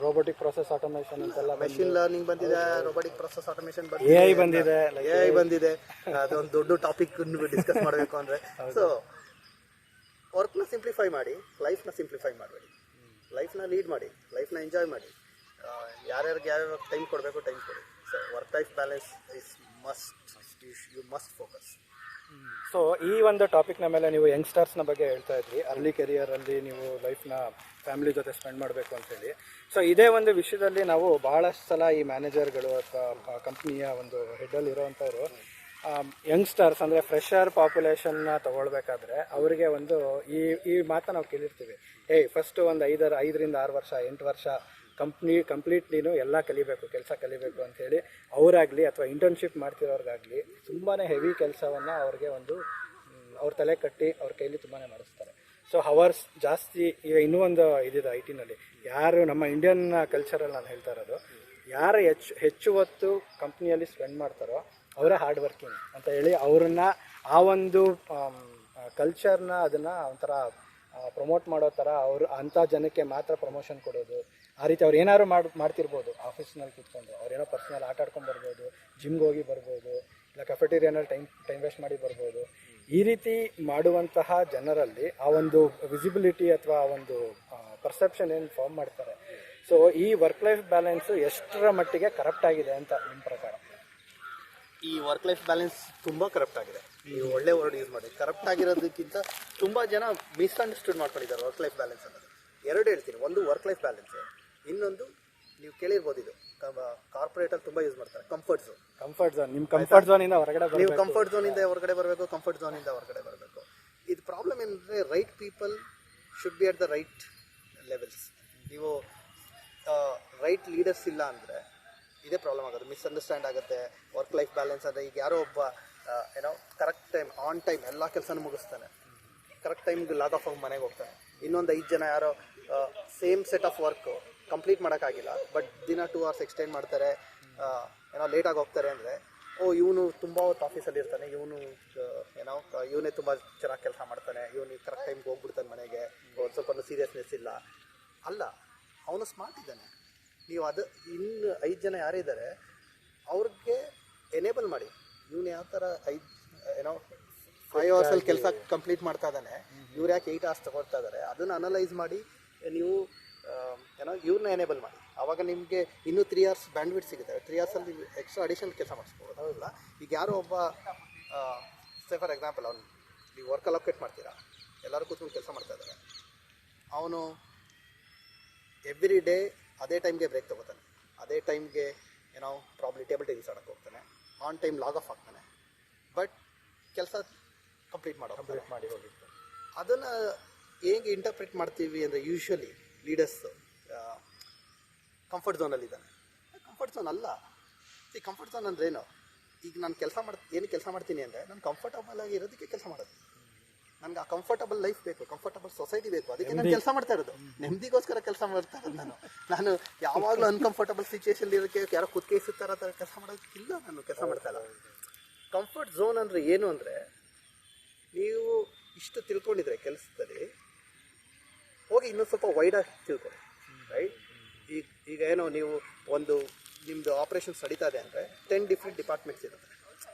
robotic process automation ಅಂತೆಲ್ಲ ಮೆಷಿನ್ ಲರ್ನಿಂಗ್ ಬಂದಿದೆ robotic process automation A I ಬಂದಿದೆ ಎ ಐ ಬಂದಿದೆ. ಅದೊಂದು ದೊಡ್ಡ ಟಾಪಿಕ್ ಡಿಸ್ಕಸ್ ಮಾಡಬೇಕು ಅಂದರೆ. ಸೊ ವರ್ಕ್ನ ಸಿಂಪ್ಲಿಫೈ ಮಾಡಿ ಲೈಫ್ನ ಸಿಂಪ್ಲಿಫೈ ಮಾಡಬೇಡಿ ಲೈಫ್ನ ಲೀಡ್ ಮಾಡಿ ಲೈಫ್ನ ಎಂಜಾಯ್ ಮಾಡಿ. ಯಾರ್ಯಾರಿಗೆ ಯಾರ್ಯಾರ ಟೈಮ್ ಕೊಡಬೇಕು ಟೈಮ್ ಕೊಡಿ. So work life balance is must you must focus so ಈ ಒಂದು ಟಾಪಿಕ್ನ ಮೇಲೆ ನೀವು ಯಂಗ್ಸ್ಟರ್ಸ್ನ ಬಗ್ಗೆ ಹೇಳ್ತಾ ಇದ್ರಿ. ಅರ್ಲಿ ಕೆರಿಯರಲ್ಲಿ ನೀವು ಲೈಫ್ನ ಫ್ಯಾಮಿಲಿ ಜೊತೆ ಸ್ಪೆಂಡ್ ಮಾಡಬೇಕು ಅಂತೇಳಿ ಸೊ ಇದೇ ಒಂದು ವಿಷಯದಲ್ಲಿ ನಾವು ಭಾಳಷ್ಟು ಸಲ ಈ ಮ್ಯಾನೇಜರ್ಗಳು ಅಥವಾ ಕಂಪ್ನಿಯ ಒಂದು ಹೆಡ್ಡಲ್ಲಿ ಇರೋವಂಥವ್ರು ಯಂಗ್ಸ್ಟರ್ಸ್ ಅಂದರೆ ಫ್ರೆಷರ್ ಪಾಪ್ಯುಲೇಷನ್ನ ತಗೊಳ್ಬೇಕಾದ್ರೆ ಅವರಿಗೆ ಒಂದು ಈ ಈ ಮಾತನ್ನ ನಾವು ಕೇಳಿರ್ತೀವಿ. ಏಯ್ ಫಸ್ಟ್ ಒಂದು ಐದರ, ಐದರಿಂದ ಆರು ವರ್ಷ, ಎಂಟು ವರ್ಷ ಕಂಪ್ನಿ ಕಂಪ್ಲೀಟ್ಲಿನೂ ಎಲ್ಲ ಕಲಿಬೇಕು, ಕೆಲಸ ಕಲಿಬೇಕು ಅಂಥೇಳಿ ಅವರಾಗಲಿ ಅಥವಾ ಇಂಟರ್ನ್ಶಿಪ್ ಮಾಡ್ತಿರೋರ್ಗಾಗಲಿ ತುಂಬಾ ಹೆವಿ ಕೆಲಸವನ್ನು ಅವ್ರಿಗೆ ಒಂದು ಅವ್ರ ತಲೆ ಕಟ್ಟಿ ಅವ್ರ ಕೈಲಿ ತುಂಬಾ ಮಾಡಿಸ್ತಾರೆ. ಸೊ ಹವರ್ಸ್ ಜಾಸ್ತಿ, ಈಗ ಇನ್ನೂ ಒಂದು ಇದಿದೆ ಐ ಟಿನಲ್ಲಿ ಯಾರು ನಮ್ಮ ಇಂಡಿಯನ್ ಕಲ್ಚರಲ್ಲಿ ನಾನು ಹೇಳ್ತಾ ಇರೋದು, ಯಾರು ಹೆಚ್ಚು ಹೆಚ್ಚು ಹೊತ್ತು ಕಂಪ್ನಿಯಲ್ಲಿ ಸ್ಪೆಂಡ್ ಮಾಡ್ತಾರೋ ಅವರೇ ಹಾರ್ಡ್ ವರ್ಕಿಂಗ್ ಅಂತ ಹೇಳಿ ಅವ್ರನ್ನ ಆ ಒಂದು ಕಲ್ಚರ್ನ ಅದನ್ನು ಒಂಥರ ಪ್ರಮೋಟ್ ಮಾಡೋ ಥರ ಅವರು ಅಂಥ ಜನಕ್ಕೆ ಮಾತ್ರ ಪ್ರಮೋಷನ್ ಕೊಡೋದು. ಆ ರೀತಿ ಅವ್ರು ಏನಾದ್ರು ಮಾಡಿ, ಮಾಡ್ತಿರ್ಬೋದು. ಆಫೀಸ್ನಲ್ಲಿ ಕೂತ್ಕೊಂಡು. ಅವ್ರೇನೋ ಪರ್ಸ್ನಲ್ ಆಟ ಆಡ್ಕೊಂಡು ಬರ್ಬೋದು. ಜಿಮ್ಗೆ ಹೋಗಿ ಬರ್ಬೋದು. ಇಲ್ಲ ಕೆಫೆಟೇರಿಯಾನಲ್ಲಿ ಟೈಮ್ ಟೈಮ್ ವೇಸ್ಟ್ ಮಾಡಿ ಬರ್ಬೋದು. ಈ ರೀತಿ ಮಾಡುವಂತಹ ಜನರಲ್ಲಿ ಆ ಒಂದು ವಿಸಿಬಿಲಿಟಿ ಅಥವಾ ಆ ಒಂದು ಪರ್ಸೆಪ್ಷನ್ ಏನು ಫಾರ್ಮ್ ಮಾಡ್ತಾರೆ. ಸೊ ಈ ವರ್ಕ್ ಲೈಫ್ ಬ್ಯಾಲೆನ್ಸು ಎಷ್ಟರ ಮಟ್ಟಿಗೆ ಕರಪ್ಟ್ ಆಗಿದೆ ಅಂತ ನಿಮ್ಮ ಪ್ರಕಾರ? ಈ ವರ್ಕ್ ಲೈಫ್ ಬ್ಯಾಲೆನ್ಸ್ ತುಂಬ ಕರಪ್ಟ್ ಆಗಿದೆ. ನೀವು ಒಳ್ಳೆ ವರ್ಡ್ ಯೂಸ್ ಮಾಡಿ. ಕರಪ್ಟ್ ಆಗಿರೋದಕ್ಕಿಂತ ತುಂಬ ಜನ ಮಿಸ್ಅಂಡರ್ಸ್ಟ್ಯಾಂಡ್ ಮಾಡ್ಕೊಂಡಿದ್ದಾರೆ ವರ್ಕ್ ಲೈಫ್ ಬ್ಯಾಲೆನ್ಸ್ ಅನ್ನೋದು. ಎರಡು ಹೇಳ್ತೀನಿ. ಒಂದು ವರ್ಕ್ ಲೈಫ್ ಬ್ಯಾಲೆನ್ಸ್ ಇನ್ನೊಂದು ನೀವು ಕೇಳಿರ್ಬೋದು ಇದು. ಕಾರ್ಪೊರೇಟಲ್ಲಿ ತುಂಬ ಯೂಸ್ ಮಾಡ್ತಾರೆ. ಕಂಫರ್ಟ್ ಝೋನ್ ಕಂಫರ್ಟ್ ಝೋನ್ ನಿಮ್ಮ ಕಂಫರ್ಟ್ ಝೋನಿಂದ ಹೊರಗಡೆ ನೀವು ಕಂಫರ್ಟ್ ಝೋನಿಂದ ಹೊರಗಡೆ ಬರಬೇಕು ಕಂಫರ್ಟ್ ಝೋನಿಂದ ಹೊರಗಡೆ ಬರಬೇಕು. ಇದು ಪ್ರಾಬ್ಲಮ್ ಏನಂದರೆ right people should be at the right levels ನೀವು ರೈಟ್ ಲೀಡರ್ಸ್ ಇಲ್ಲ ಅಂದರೆ ಇದೇ ಪ್ರಾಬ್ಲಮ್ ಆಗೋದು ಮಿಸ್ಅಂಡರ್ಸ್ಟ್ಯಾಂಡ್ ಆಗುತ್ತೆ ವರ್ಕ್ ಲೈಫ್ ಬ್ಯಾಲೆನ್ಸ್ ಅಂದರೆ ಈಗ ಯಾರೋ ಒಬ್ಬ ಏನೋ ಕರೆಕ್ಟ್ ಟೈಮ್ ಆನ್ ಟೈಮ್ ಎಲ್ಲ ಕೆಲಸನೂ ಮುಗಿಸ್ತಾನೆ. ಕರೆಕ್ಟ್ ಟೈಮ್ಗೆ ಲಾಗ್ ಆಫ್ ಆಗಿ ಮನೆಗೆ ಹೋಗ್ತಾನೆ. ಇನ್ನೊಂದು ಐದು ಜನ ಯಾರೋ same set of work complete ಮಾಡೋಕ್ಕಾಗಿಲ್ಲ ಬಟ್ ದಿನ ಟೂ ಅವರ್ಸ್ ಎಕ್ಸ್ಟೆಂಡ್ ಮಾಡ್ತಾರೆ ಏನೋ ಲೇಟಾಗಿ ಹೋಗ್ತಾರೆ ಅಂದರೆ, ಓ, ಇವನು ತುಂಬ ಹೊತ್ತು ಆಫೀಸಲ್ಲಿ ಇರ್ತಾನೆ, ಇವನು ಏನೋ ಇವನೇ ತುಂಬ ಚೆನ್ನಾಗಿ ಕೆಲಸ ಮಾಡ್ತಾನೆ, ಇವನು ಕರೆಕ್ಟ್ ಟೈಮ್ಗೆ ಹೋಗ್ಬಿಡ್ತಾನೆ ಮನೆಗೆ, ಒಂದು ಸ್ವಲ್ಪ ಸೀರಿಯಸ್ನೆಸ್ ಇಲ್ಲ. ಅಲ್ಲ, ಅವನು ಸ್ಮಾರ್ಟ್ ಇದ್ದಾನೆ. ನೀವು ಅದು ಇನ್ನು ಐದು ಜನ ಯಾರಿದ್ದಾರೆ ಅವ್ರಿಗೆ ಎನೇಬಲ್ ಮಾಡಿ. ಇವನು ಯಾವ ಥರ ಐದು ಏನೋ ಫೈವ್ ಅವರ್ಸಲ್ಲಿ ಕೆಲಸ ಕಂಪ್ಲೀಟ್ ಮಾಡ್ತಾ ಇದ್ದಾನೆ, ಇವ್ರು ಯಾಕೆ ಏಯ್ಟ್ ಅವರ್ಸ್ ತಗೊಳ್ತಾ ಇದ್ದಾರೆ, ಅದನ್ನು ಅನಲೈಸ್ ಮಾಡಿ, ನೀವು ಏನೋ ಇವ್ರನ್ನ ಎನೇಬಲ್ ಮಾಡಿ. ಆವಾಗ ನಿಮಗೆ ಇನ್ನೂ ತ್ರೀ ಅವರ್ಸ್ ಬ್ಯಾಂಡ್ವಿಡ್ ಸಿಗುತ್ತೆ. ತ್ರೀ ಅವರ್ಸಲ್ಲಿ ನೀವು ಎಕ್ಸ್ಟ್ರಾ ಅಡಿಷನಲ್ ಕೆಲಸ ಮಾಡಿಸ್ಬೋದು ಹೌದಲ್ಲ? ಈಗ ಯಾರೋ ಒಬ್ಬ ಸೇ ಫಾರ್ ಎಕ್ಸಾಂಪಲ್ ಅವ್ನು, ನೀವು ವರ್ಕ್ ಅಲೋಕೇಟ್ ಮಾಡ್ತೀರಾ, ಎಲ್ಲರೂ ಕೂತ್ಕೊಂಡು ಕೆಲಸ ಮಾಡ್ತಾ ಇದ್ದಾರೆ. ಅವನು ಎವ್ರಿ ಡೇ ಅದೇ ಟೈಮ್ಗೆ ಬ್ರೇಕ್ ತೊಗೋತಾನೆ. ಅದೇ ಟೈಮ್ಗೆ ಏನೋ ಪ್ರಾಬ್ಲಿ ಟೇಬಲ್ ಟೆನಿಸ್ ಆಡೋಕ್ಕೆ ಹೋಗ್ತಾನೆ. ಆನ್ ಟೈಮ್ ಲಾಗ್ ಆಫ್ ಆಗ್ತಾನೆ. ಬಟ್ ಕೆಲಸ ಕಂಪ್ಲೀಟ್ ಮಾಡೋ ಕಂಪ್ಲೀಟ್ ಮಾಡಿ ಹೋಗಿತ್ತು ಅದನ್ನು ಹೇಗೆ ಇಂಟರ್ಪ್ರಿಟ್ ಮಾಡ್ತೀವಿ ಅಂದರೆ ಯೂಶ್ವಲಿ ಲೀಡರ್ಸ್ ಕಂಫರ್ಟ್ ಝೋನಲ್ಲಿ ಇದ್ದಾನೆ. ಕಂಫರ್ಟ್ ಝೋನ್ ಅಲ್ಲ. ಈ ಕಂಫರ್ಟ್ ಝೋನ್ ಅಂದ್ರೆ ಏನು? ಈಗ ನಾನು ಕೆಲಸ ಮಾಡ್ ಏನು ಕೆಲಸ ಮಾಡ್ತೀನಿ ಅಂದರೆ ನಾನು ಕಂಫರ್ಟಬಲ್ ಆಗಿರೋದಕ್ಕೆ ಕೆಲಸ ಮಾಡೋದು. ನನಗೆ ಆ ಕಂಫರ್ಟಬಲ್ ಲೈಫ್ ಬೇಕು ಕಂಫರ್ಟಬಲ್ ಸೊಸೈಟಿ ಬೇಕು. ಅದಕ್ಕೆ ನಾನು ಕೆಲಸ ಮಾಡ್ತಾ ಇರೋದು. ನೆಮ್ಮದಿಗೋಸ್ಕರ ಕೆಲಸ ಮಾಡ್ತಾ ಇರೋದು ನಾನು. ನಾನು ಯಾವಾಗಲೂ ಅನ್ಕಂಫರ್ಟಬಲ್ ಸಿಚುವೇಶನ್ ಇರೋಕ್ಕೆ ಯಾರೋ ಕುತ್ಕೈಸುತ್ತಾರ ಥರ ಕೆಲಸ ಮಾಡೋದಕ್ಕಿಲ್ಲ ನಾನು ಕೆಲಸ ಮಾಡ್ತಾ ಇಲ್ಲ. ಕಂಫರ್ಟ್ ಝೋನ್ ಅಂದರೆ ಏನು ಅಂದರೆ ನೀವು ಇಷ್ಟು ತಿಳ್ಕೊಂಡಿದ್ರೆ ಕೆಲಸದಲ್ಲಿ ಹೋಗಿ ಇನ್ನೊಂದು ಸ್ವಲ್ಪ ವೈಡಾಗಿ ತಿಳ್ಕೊಳ್ಳಿ ರೈಟ್ ಈಗ ಈಗ ಏನೋ ನೀವು ಒಂದು ನಿಮ್ಮದು ಆಪ್ರೇಷನ್ಸ್ ನಡೀತಾ ಇದೆ ಅಂದರೆ ಟೆನ್ ಡಿಫ್ರೆಂಟ್ ಡಿಪಾರ್ಟ್ಮೆಂಟ್ಸ್ ಇರುತ್ತೆ.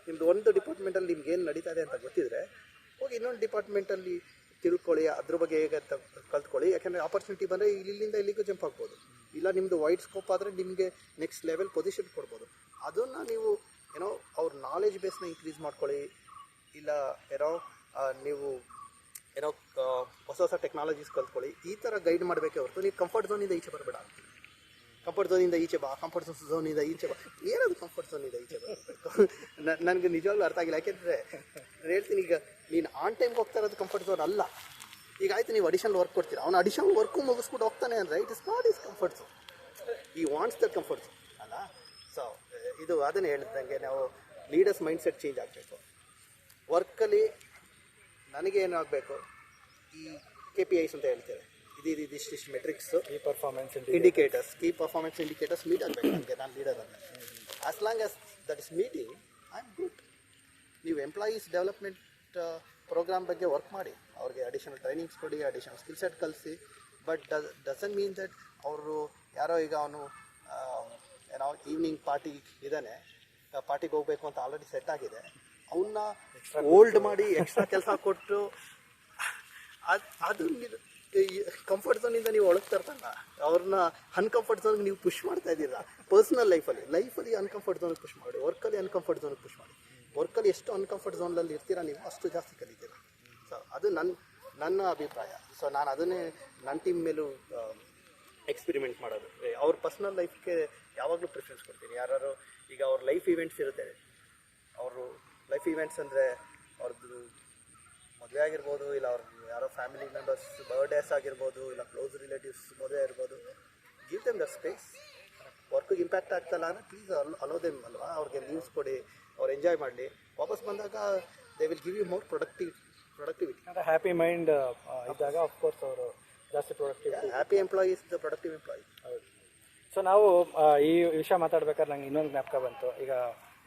ನಿಮ್ಮದು ಒಂದು ಡಿಪಾರ್ಟ್ಮೆಂಟಲ್ಲಿ ನಿಮ್ಗೆ ಏನು ನಡೀತಾ ಇದೆ ಅಂತ ಗೊತ್ತಿದ್ರೆ ಹೋಗಿ ಇನ್ನೊಂದು ಡಿಪಾರ್ಟ್ಮೆಂಟಲ್ಲಿ ತಿಳ್ಕೊಳ್ಳಿ ಅದ್ರ ಬಗ್ಗೆ ಹೇಗೆ ಕಲ್ತ್ಕೊಳ್ಳಿ. ಯಾಕಂದರೆ ಆಪರ್ಚುನಿಟಿ ಬಂದರೆ ಇಲ್ಲಿಂದ ಇಲ್ಲಿಗೂ ಜಂಪ್ ಆಗ್ಬೋದು. ಇಲ್ಲ ನಿಮ್ಮದು ವೈಡ್ ಸ್ಕೋಪ್ ಆದರೆ ನಿಮಗೆ ನೆಕ್ಸ್ಟ್ ಲೆವೆಲ್ ಪೊಸಿಷನ್ ಕೊಡ್ಬೋದು. ಅದನ್ನು ನೀವು ಏನೋ ಅವ್ರ ನಾಲೆಜ್ ಬೇಸ್ನ ಇನ್ಕ್ರೀಸ್ ಮಾಡ್ಕೊಳ್ಳಿ. ಇಲ್ಲ ಏನೋ ನೀವು ಏನೋ ಹೊಸ ಹೊಸ ಟೆಕ್ನಾಲಜೀಸ್ ಕಲ್ತ್ಕೊಳ್ಳಿ. ಈ ಥರ ಗೈಡ್ ಮಾಡಬೇಕೇ ಹೊರತು ನೀವು ಕಂಫರ್ಟ್ ಝೋನಿಂದ ಈಚೆ ಬರಬೇಡ. ಕಂಫರ್ಟ್ ಝೋನಿಂದ ಈಚೆ ಬಾ ಕಂಫರ್ಟ್ ಝೋನಿಂದ ಈಚೆ ಬಾ. ಏನದು ಕಂಫರ್ಟ್ ಝೋನಿಂದ ಈಚೆ ಬರಬೇಕು ನನಗೆ ನಿಜವಾಗ್ಲೂ ಅರ್ಥ ಆಗಿಲ್ಲ. ಯಾಕೆಂದರೆ, ಹೇಳ್ತೀನಿ ಈಗ ನೀನು ಆನ್ ಟೈಮ್ಗೆ ಹೋಗ್ತಾ ಇರೋದು ಕಂಫರ್ಟ್ ಝೋನ್ ಅಲ್ಲ. ಈಗ ಆಯ್ತು ನೀವು ಅಡಿಷನಲ್ ವರ್ಕ್ ಕೊಡ್ತೀರಾ? ಅವ್ನು ಅಡಿಷನಲ್ ವರ್ಕು ಮುಗಿಸ್ಬಿಟ್ಟು ಹೋಗ್ತಾನೆ ಅಂದರೆ it is not is comfort zone he wants the comfort zone ಅಲ್ಲ? ಸೊ ಇದು ಅದನ್ನೇ ಹೇಳಿದಂಗೆ ನಾವು ಲೀಡರ್ಸ್ ಮೈಂಡ್ ಸೆಟ್ ಚೇಂಜ್ ಆಗಬೇಕು ವರ್ಕಲ್ಲಿ ನನಗೆ ಏನಾಗಬೇಕು? ಈ ಕೆ ಪಿ ಐಸ್ ಅಂತ ಹೇಳ್ತೇವೆ. ಇದು ಇದು ಇದಿಷ್ಟು ಮೆಟ್ರಿಕ್ಸು ಈ performance indicators key performance indicators meet ಆಗಬೇಕು ನನಗೆ ನಾನು ಲೀಡರ್ ಅಂದರೆ as long as that is meeting I am good ನೀವು ಎಂಪ್ಲಾಯೀಸ್ ಡೆವಲಪ್ಮೆಂಟ್ ಪ್ರೋಗ್ರಾಮ್ ಬಗ್ಗೆ ವರ್ಕ್ ಮಾಡಿ ಅವ್ರಿಗೆ ಅಡಿಷನಲ್ ಟ್ರೈನಿಂಗ್ಸ್ ಕೊಡಿ ಅಡಿಷನಲ್ ಸ್ಕಿಲ್ ಸೆಟ್ ಕಲಿಸಿ. ಬಟ್ ಡಸನ್ ಮೀನ್ ದಟ್ ಅವರು ಯಾರೋ ಈಗ ಅವನು ಏನೋ ಈವ್ನಿಂಗ್ ಪಾರ್ಟಿ ಇದ್ದಾನೆ ಪಾರ್ಟಿಗೆ ಹೋಗಬೇಕು ಅಂತ ಆಲ್ರೆಡಿ ಸೆಟ್ ಆಗಿದೆ. ಅವನ್ನ ಓಲ್ಡ್ ಮಾಡಿ ಎಕ್ಸ್ಟ್ರಾ ಕೆಲಸ ಕೊಟ್ಟು ಅದು ಅದು ಕಂಫರ್ಟ್ ಝೋನಿಂದ ನೀವು ಒಳಗೆ ತರ್ತಲ್ಲ ಅವ್ರನ್ನ ಅನ್ಕಂಫರ್ಟ್ ಝೋನ್ಗೆ ನೀವು ಪುಷ್ ಮಾಡ್ತಾ ಇದ್ದೀರಾ. ಪರ್ಸ್ನಲ್ ಲೈಫಲ್ಲಿ ಲೈಫಲ್ಲಿ ಅನ್ಕಂಫರ್ಟ್ ಝೋನ್ಗೆ ಪುಷ್ ಮಾಡಿ ವರ್ಕಲ್ಲಿ ಅನ್ಕಂಫರ್ಟ್ ಝೋನ್ಗೆ ಪುಷ್ ಮಾಡಿ. ವರ್ಕಲ್ಲಿ ಎಷ್ಟು ಅನ್ಕಂಫರ್ಟ್ ಝೋನಲ್ಲಿ ಇರ್ತೀರಾ ನೀವು, ಅಷ್ಟು ಜಾಸ್ತಿ ಕಲಿತೀರಾ? ಸೊ ಅದು ನನ್ನ ನನ್ನ ಅಭಿಪ್ರಾಯ. ಸೊ ನಾನು ಅದನ್ನೇ ನನ್ನ ಟೀಮ್ ಮೇಲೂ ಎಕ್ಸ್ಪೆರಿಮೆಂಟ್ ಮಾಡೋದು. ಅವ್ರ ಪರ್ಸ್ನಲ್ ಲೈಫ್ಗೆ ಯಾವಾಗಲೂ ಪ್ರಿಫರೆನ್ಸ್ ಕೊಡ್ತೀನಿ. ಯಾರು ಈಗ ಅವ್ರ ಲೈಫ್ ಇವೆಂಟ್ಸ್ ಇರುತ್ತೆ. ಅವರು ಲೈಫ್ ಇವೆಂಟ್ಸ್ ಅಂದರೆ ಅವ್ರದ್ದು ಮದುವೆ ಆಗಿರ್ಬೋದು, ಇಲ್ಲ ಅವ್ರ ಯಾರೋ ಫ್ಯಾಮಿಲಿ ಮೆಂಬರ್ಸ್ ಬರ್ಡೇಸ್ ಆಗಿರ್ಬೋದು, ಇಲ್ಲ ಕ್ಲೋಸ್ ರಿಲೇಟಿವ್ಸ್ ಮದುವೆ ಇರ್ಬೋದು ಗಿವ್ ದೆಮ್ ದ ಸ್ಪೇಸ್ ವರ್ಕಿಗೆ ಇಂಪ್ಯಾಕ್ಟ್ ಆಗ್ತಲ್ಲ ಅಂದರೆ ಪ್ಲೀಸ್ ಅಲ್ ಅಲೋದೆಮ್ ಅಲ್ವಾ? ಅವ್ರಿಗೆ ನ್ಯೂಸ್ ಕೊಡಿ. ಅವ್ರು ಎಂಜಾಯ್ ಮಾಡಲಿ. ವಾಪಸ್ ಬಂದಾಗ they will give you more productive productivity ಅಂದರೆ ಹ್ಯಾಪಿ ಮೈಂಡ್ ಇದ್ದಾಗ ಅಫ್ಕೋರ್ಸ್ ಅವರು ಜಾಸ್ತಿ productivity happy employees the productive employee ಹೌದು. ಸೊ ನಾವು ಈ ವಿಷಯ ಮಾತಾಡ್ಬೇಕಾದ್ರೆ ನಂಗೆ ಇನ್ನೊಂದು ಜ್ಞಾಪಕ ಬಂತು. ಈಗ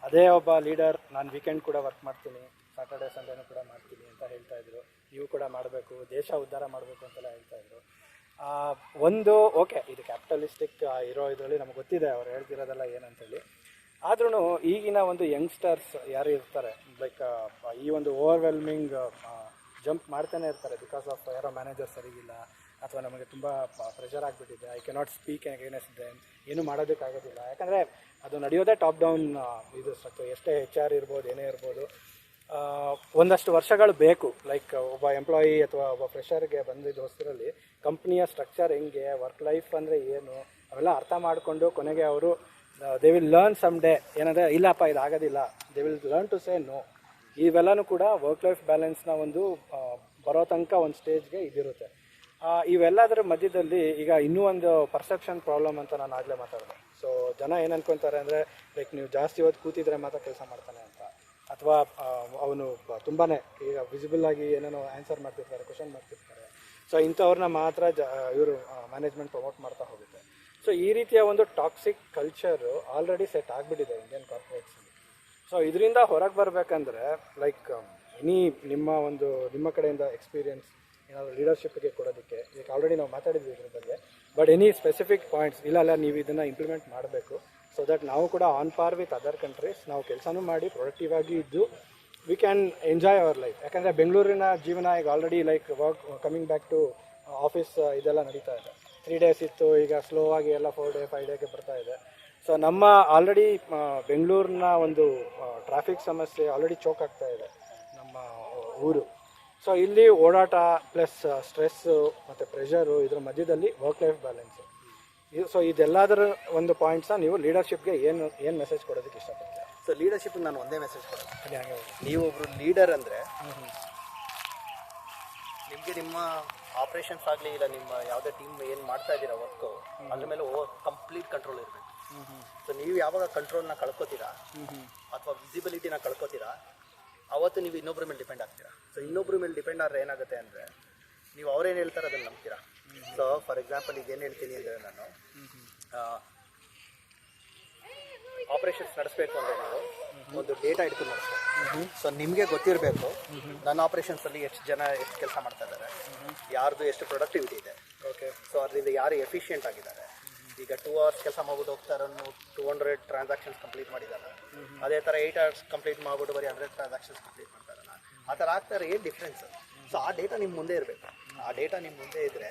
ಅದೇ ಒಬ್ಬ ಲೀಡರ್ ನಾನು ವೀಕೆಂಡ್ ಕೂಡ ವರ್ಕ್ ಮಾಡ್ತೀನಿ ಸಾಟರ್ಡೇ ಸಂಡೇನೂ ಕೂಡ ಮಾಡ್ತೀನಿ ಅಂತ ಹೇಳ್ತಾ ಇದ್ರು. ನೀವು ಕೂಡ ಮಾಡಬೇಕು ದೇಶ ಉದ್ಧಾರ ಮಾಡಬೇಕು ಅಂತೆಲ್ಲ ಹೇಳ್ತಾ ಇದ್ರು. ಒಂದು ಓಕೆ ಇದು ಕ್ಯಾಪಿಟಲಿಸ್ಟಿಕ್ ಇರೋ ಇದರಲ್ಲಿ ನಮ್ಗೆ ಗೊತ್ತಿದೆ ಅವ್ರು ಹೇಳ್ತಿರೋದೆಲ್ಲ ಏನಂತೇಳಿ. ಆದ್ರೂ ಈಗಿನ ಒಂದು ಯಂಗ್ಸ್ಟರ್ಸ್ ಯಾರು ಇರ್ತಾರೆ ಲೈಕ್ ಈ ಒಂದು ಓವರ್ವೆಲ್ಮಿಂಗ್ ಜಂಪ್ ಮಾಡ್ತಾನೆ ಇರ್ತಾರೆ ಬಿಕಾಸ್ ಆಫ್ ಯಾರೋ ಮ್ಯಾನೇಜರ್ ಸರಿಗಿಲ್ಲ ಅಥವಾ ನಮಗೆ ತುಂಬ ಪ್ರೆಷರ್ ಆಗಿಬಿಟ್ಟಿದೆ ಐ ಕೆನಾಟ್ ಸ್ಪೀಕ್ ಅಗೇನೆಸ್ಟ್ ಏನು ಮಾಡೋದಕ್ಕಾಗೋದಿಲ್ಲ. ಯಾಕಂದರೆ ಅದು ನಡೆಯೋದೇ ಟಾಪ್ ಡೌನ್ ಇದು ಸ್ಟ್ರಕ್ಚರ್ ಎಷ್ಟೇ ಹೆಚ್ ಆರ್ ಇರ್ಬೋದು, ಏನೇ ಇರ್ಬೋದು ಒಂದಷ್ಟು ವರ್ಷಗಳು ಬೇಕು. ಲೈಕ್ ಒಬ್ಬ ಎಂಪ್ಲಾಯಿ ಅಥವಾ ಒಬ್ಬ ಫ್ರೆಷರ್ಗೆ ಬಂದಿದ್ದ ಹೊಸರಲ್ಲಿ ಕಂಪ್ನಿಯ ಸ್ಟ್ರಕ್ಚರ್ ಹೆಂಗೆ ವರ್ಕ್ ಲೈಫ್ ಅಂದರೆ ಏನು, ಅವೆಲ್ಲ ಅರ್ಥ ಮಾಡಿಕೊಂಡು ಕೊನೆಗೆ ಅವರು they will learn some day ಏನಂದರೆ, ಇಲ್ಲಪ್ಪ ಇದು ಆಗೋದಿಲ್ಲ they will learn to say no ಇವೆಲ್ಲನೂ ಕೂಡ ವರ್ಕ್ ಲೈಫ್ ಬ್ಯಾಲೆನ್ಸ್ನ ಒಂದು ಬರೋ ತನಕ ಒಂದು ಸ್ಟೇಜ್ಗೆ ಇದಿರುತ್ತೆ. ಇವೆಲ್ಲದರ ಮಧ್ಯದಲ್ಲಿ ಈಗ ಇನ್ನೂ ಒಂದು ಪರ್ಸೆಪ್ಷನ್ ಪ್ರಾಬ್ಲಮ್ ಅಂತ ನಾನು ಆಗಲೇ ಮಾತಾಡಿದೆ. ಸೊ ಜನ ಏನು ಅನ್ಕೊತಾರೆ ಅಂದರೆ ಲೈಕ್ ನೀವು ಜಾಸ್ತಿ ಹೊತ್ತು ಕೂತಿದ್ರೆ ಮಾತ್ರ ಕೆಲಸ ಮಾಡ್ತಾನೆ ಅಂತ. ಅಥವಾ ಅವನು ತುಂಬಾ ಈಗ ವಿಸಿಬಲ್ ಆಗಿ ಏನೇನೋ ಆನ್ಸರ್ ಮಾಡ್ತಿರ್ತಾರೆ ಕ್ವಶನ್ ಮಾಡ್ತಿರ್ತಾರೆ. ಸೊ ಇಂಥವ್ರನ್ನ ಮಾತ್ರ ಜ ಇವರು ಮ್ಯಾನೇಜ್ಮೆಂಟ್ ಪ್ರಮೋಟ್ ಮಾಡ್ತಾ ಹೋಗುತ್ತೆ. ಸೊ ಈ ರೀತಿಯ ಒಂದು ಟಾಕ್ಸಿಕ್ ಕಲ್ಚರು ಆಲ್ರೆಡಿ ಸೆಟ್ ಆಗಿಬಿಟ್ಟಿದೆ ಇಂಡಿಯನ್ ಕಾರ್ಪೊರೇಟ್ಸಲ್ಲಿ ಸೊ ಇದರಿಂದ ಹೊರಗೆ ಬರಬೇಕಂದ್ರೆ ಲೈಕ್ ಎನಿ ನಿಮ್ಮ ಒಂದು, ನಿಮ್ಮ ಕಡೆಯಿಂದ ಎಕ್ಸ್ಪೀರಿಯನ್ಸ್ ಏನಾದರೂ ಲೀಡರ್ಶಿಪ್ಗೆ ಕೊಡೋದಕ್ಕೆ, ಈಗ ಆಲ್ರೆಡಿ ನಾವು ಮಾತಾಡಿದ್ವಿ ಇದ್ರ ಬಗ್ಗೆ ಬಟ್ ಎನಿ ಸ್ಪೆಸಿಫಿಕ್ ಪಾಯಿಂಟ್ಸ್ ಇಲ್ಲ ಅಲ್ಲ ನೀವು ಇದನ್ನು ಇಂಪ್ಲಿಮೆಂಟ್ ಮಾಡಬೇಕು ಸೊ ದಟ್ ನಾವು ಕೂಡ ಆನ್ ಪಾರ್ ವಿತ್ ಅದರ್ ಕಂಟ್ರೀಸ್ ನಾವು ಕೆಲಸನೂ ಮಾಡಿ ಪ್ರೊಡಕ್ಟಿವ್ ಆಗಿ ಇದ್ದು we can enjoy our life ಯಾಕಂದರೆ ಬೆಂಗಳೂರಿನ ಜೀವನ ಈಗ already like work coming back to office ಇದೆಲ್ಲ ನಡೀತಾ ಇದೆ. ತ್ರೀ ಡೇಸ್ ಇತ್ತು ಈಗ ಸ್ಲೋ ಆಗಿ ಎಲ್ಲ ಫೋರ್ ಡೇ ಫೈವ್ ಡೇಗೆ ಬರ್ತಾ ಇದೆ. ಸೊ ನಮ್ಮ ಆಲ್ರೆಡಿ ಬೆಂಗಳೂರಿನ ಒಂದು ಟ್ರಾಫಿಕ್ ಸಮಸ್ಯೆ ಆಲ್ರೆಡಿ ಚೋಕ್ ಆಗ್ತಾ ಇದೆ ನಮ್ಮ ಊರು. ಸೊ ಇಲ್ಲಿ ಓಡಾಟ ಪ್ಲಸ್ ಸ್ಟ್ರೆಸ್ಸು ಮತ್ತು ಪ್ರೆಷರು ಇದ್ರ ಮಧ್ಯದಲ್ಲಿ ವರ್ಕ್ ಲೈಫ್ ಬ್ಯಾಲೆನ್ಸು ಇದು ಸೊ ಇದೆಲ್ಲದರ ಒಂದು ಪಾಯಿಂಟ್ಸ್ನ ನೀವು ಲೀಡರ್ಶಿಪ್ಗೆ ಏನು ಏನು ಮೆಸೇಜ್ ಕೊಡೋದಕ್ಕೆ ಇಷ್ಟಪಡ್ತೀರಾ? ಸೊ ಲೀಡರ್ಶಿಪ್ ನಾನು ಒಂದೇ ಮೆಸೇಜ್ ಕೊಡೋದು. ಅದೇ ನೀವು ಒಬ್ಬರು ಲೀಡರ್ ಅಂದರೆ ನಿಮಗೆ ನಿಮ್ಮ ಆಪರೇಷನ್ಸ್ ಆಗಲಿ ಇಲ್ಲ ನಿಮ್ಮ ಯಾವುದೇ ಟೀಮ್ ಏನು ಮಾಡ್ತಾ ಇದ್ದೀರಾ ವರ್ಕು ಅದ್ರ ಮೇಲೆ ಓ ಕಂಪ್ಲೀಟ್ ಕಂಟ್ರೋಲ್ ಇರಬೇಕು. ಸೊ ನೀವು ಯಾವಾಗ ಕಂಟ್ರೋಲ್ನ ಕಳ್ಕೊತೀರಾ ಅಥವಾ ವಿಸಿಬಿಲಿಟಿನ ಕಳ್ಕೊತೀರಾ ಅವತ್ತು ನೀವು ಇನ್ನೊಬ್ಬರ ಮೇಲೆ ಡಿಪೆಂಡ್ ಆಗ್ತೀರಾ. ಸೊ ಇನ್ನೊಬ್ಬರ ಮೇಲೆ ಡಿಪೆಂಡ್ ಆದರೆ ಏನಾಗುತ್ತೆ ಅಂದರೆ ನೀವು ಅವ್ರೇನು ಹೇಳ್ತಾರೆ ಅದನ್ನು ನಂಬ್ತೀರಾ. ಸೊ ಫಾರ್ ಎಕ್ಸಾಂಪಲ್ ಈಗ ಏನು ಹೇಳ್ತೀನಿ ಅಂದರೆ ನಾನು ಆಪರೇಷನ್ಸ್ ನಡೆಸಬೇಕು ಅಂದರೆ ನಾವು ಒಂದು ಡೇಟಾ ಇಟ್ಕೊಂಡು ಸೊ ನಿಮಗೆ ಗೊತ್ತಿರಬೇಕು ನನ್ನ ಆಪ್ರೇಷನ್ಸಲ್ಲಿ ಎಷ್ಟು ಜನ ಎಷ್ಟು ಕೆಲಸ ಮಾಡ್ತಾ ಇದ್ದಾರೆ ಯಾರ್ದು ಎಷ್ಟು ಪ್ರೊಡಕ್ಟಿವಿಟಿ ಇದೆ. ಓಕೆ ಸೊ ಅದರಿಂದ ಯಾರು ಎಫಿಷಿಯೆಂಟ್ ಆಗಿದ್ದಾರೆ. ಈಗ ಟೂ ಅವರ್ಸ್ ಕೆಲಸ ಮಾಡ್ಬಿಟ್ಟು ಹೋಗ್ತಾರನ್ನು ಟೂ ಹಂಡ್ರೆಡ್ ಟ್ರಾನ್ಸಾಕ್ಷನ್ಸ್ ಕಂಪ್ಲೀಟ್ ಮಾಡಿದ್ದಾರೆ ಅದೇ ಥರ ಏಯ್ಟ್ ಅವರ್ಸ್ ಕಂಪ್ಲೀಟ್ ಮಾಡ್ಬಿಟ್ಟು ಬರೀ ಹಂಡ್ರೆಡ್ ಟ್ರಾನ್ಸಾಕ್ಷನ್ಸ್ ಕಂಪ್ಲೀಟ್ ಮಾಡ್ತಾರಲ್ಲ ಆ ಥರ ಆಗ್ತಾರೆ ಏನು ಡಿಫ್ರೆನ್ಸ್ ಸೊ ಆ ಡೇಟಾ ನಿಮ್ಮ ಮುಂದೆ ಇರಬೇಕು. ಆ ಡೇಟಾ ನಿಮ್ಮ ಮುಂದೆ ಇದ್ದರೆ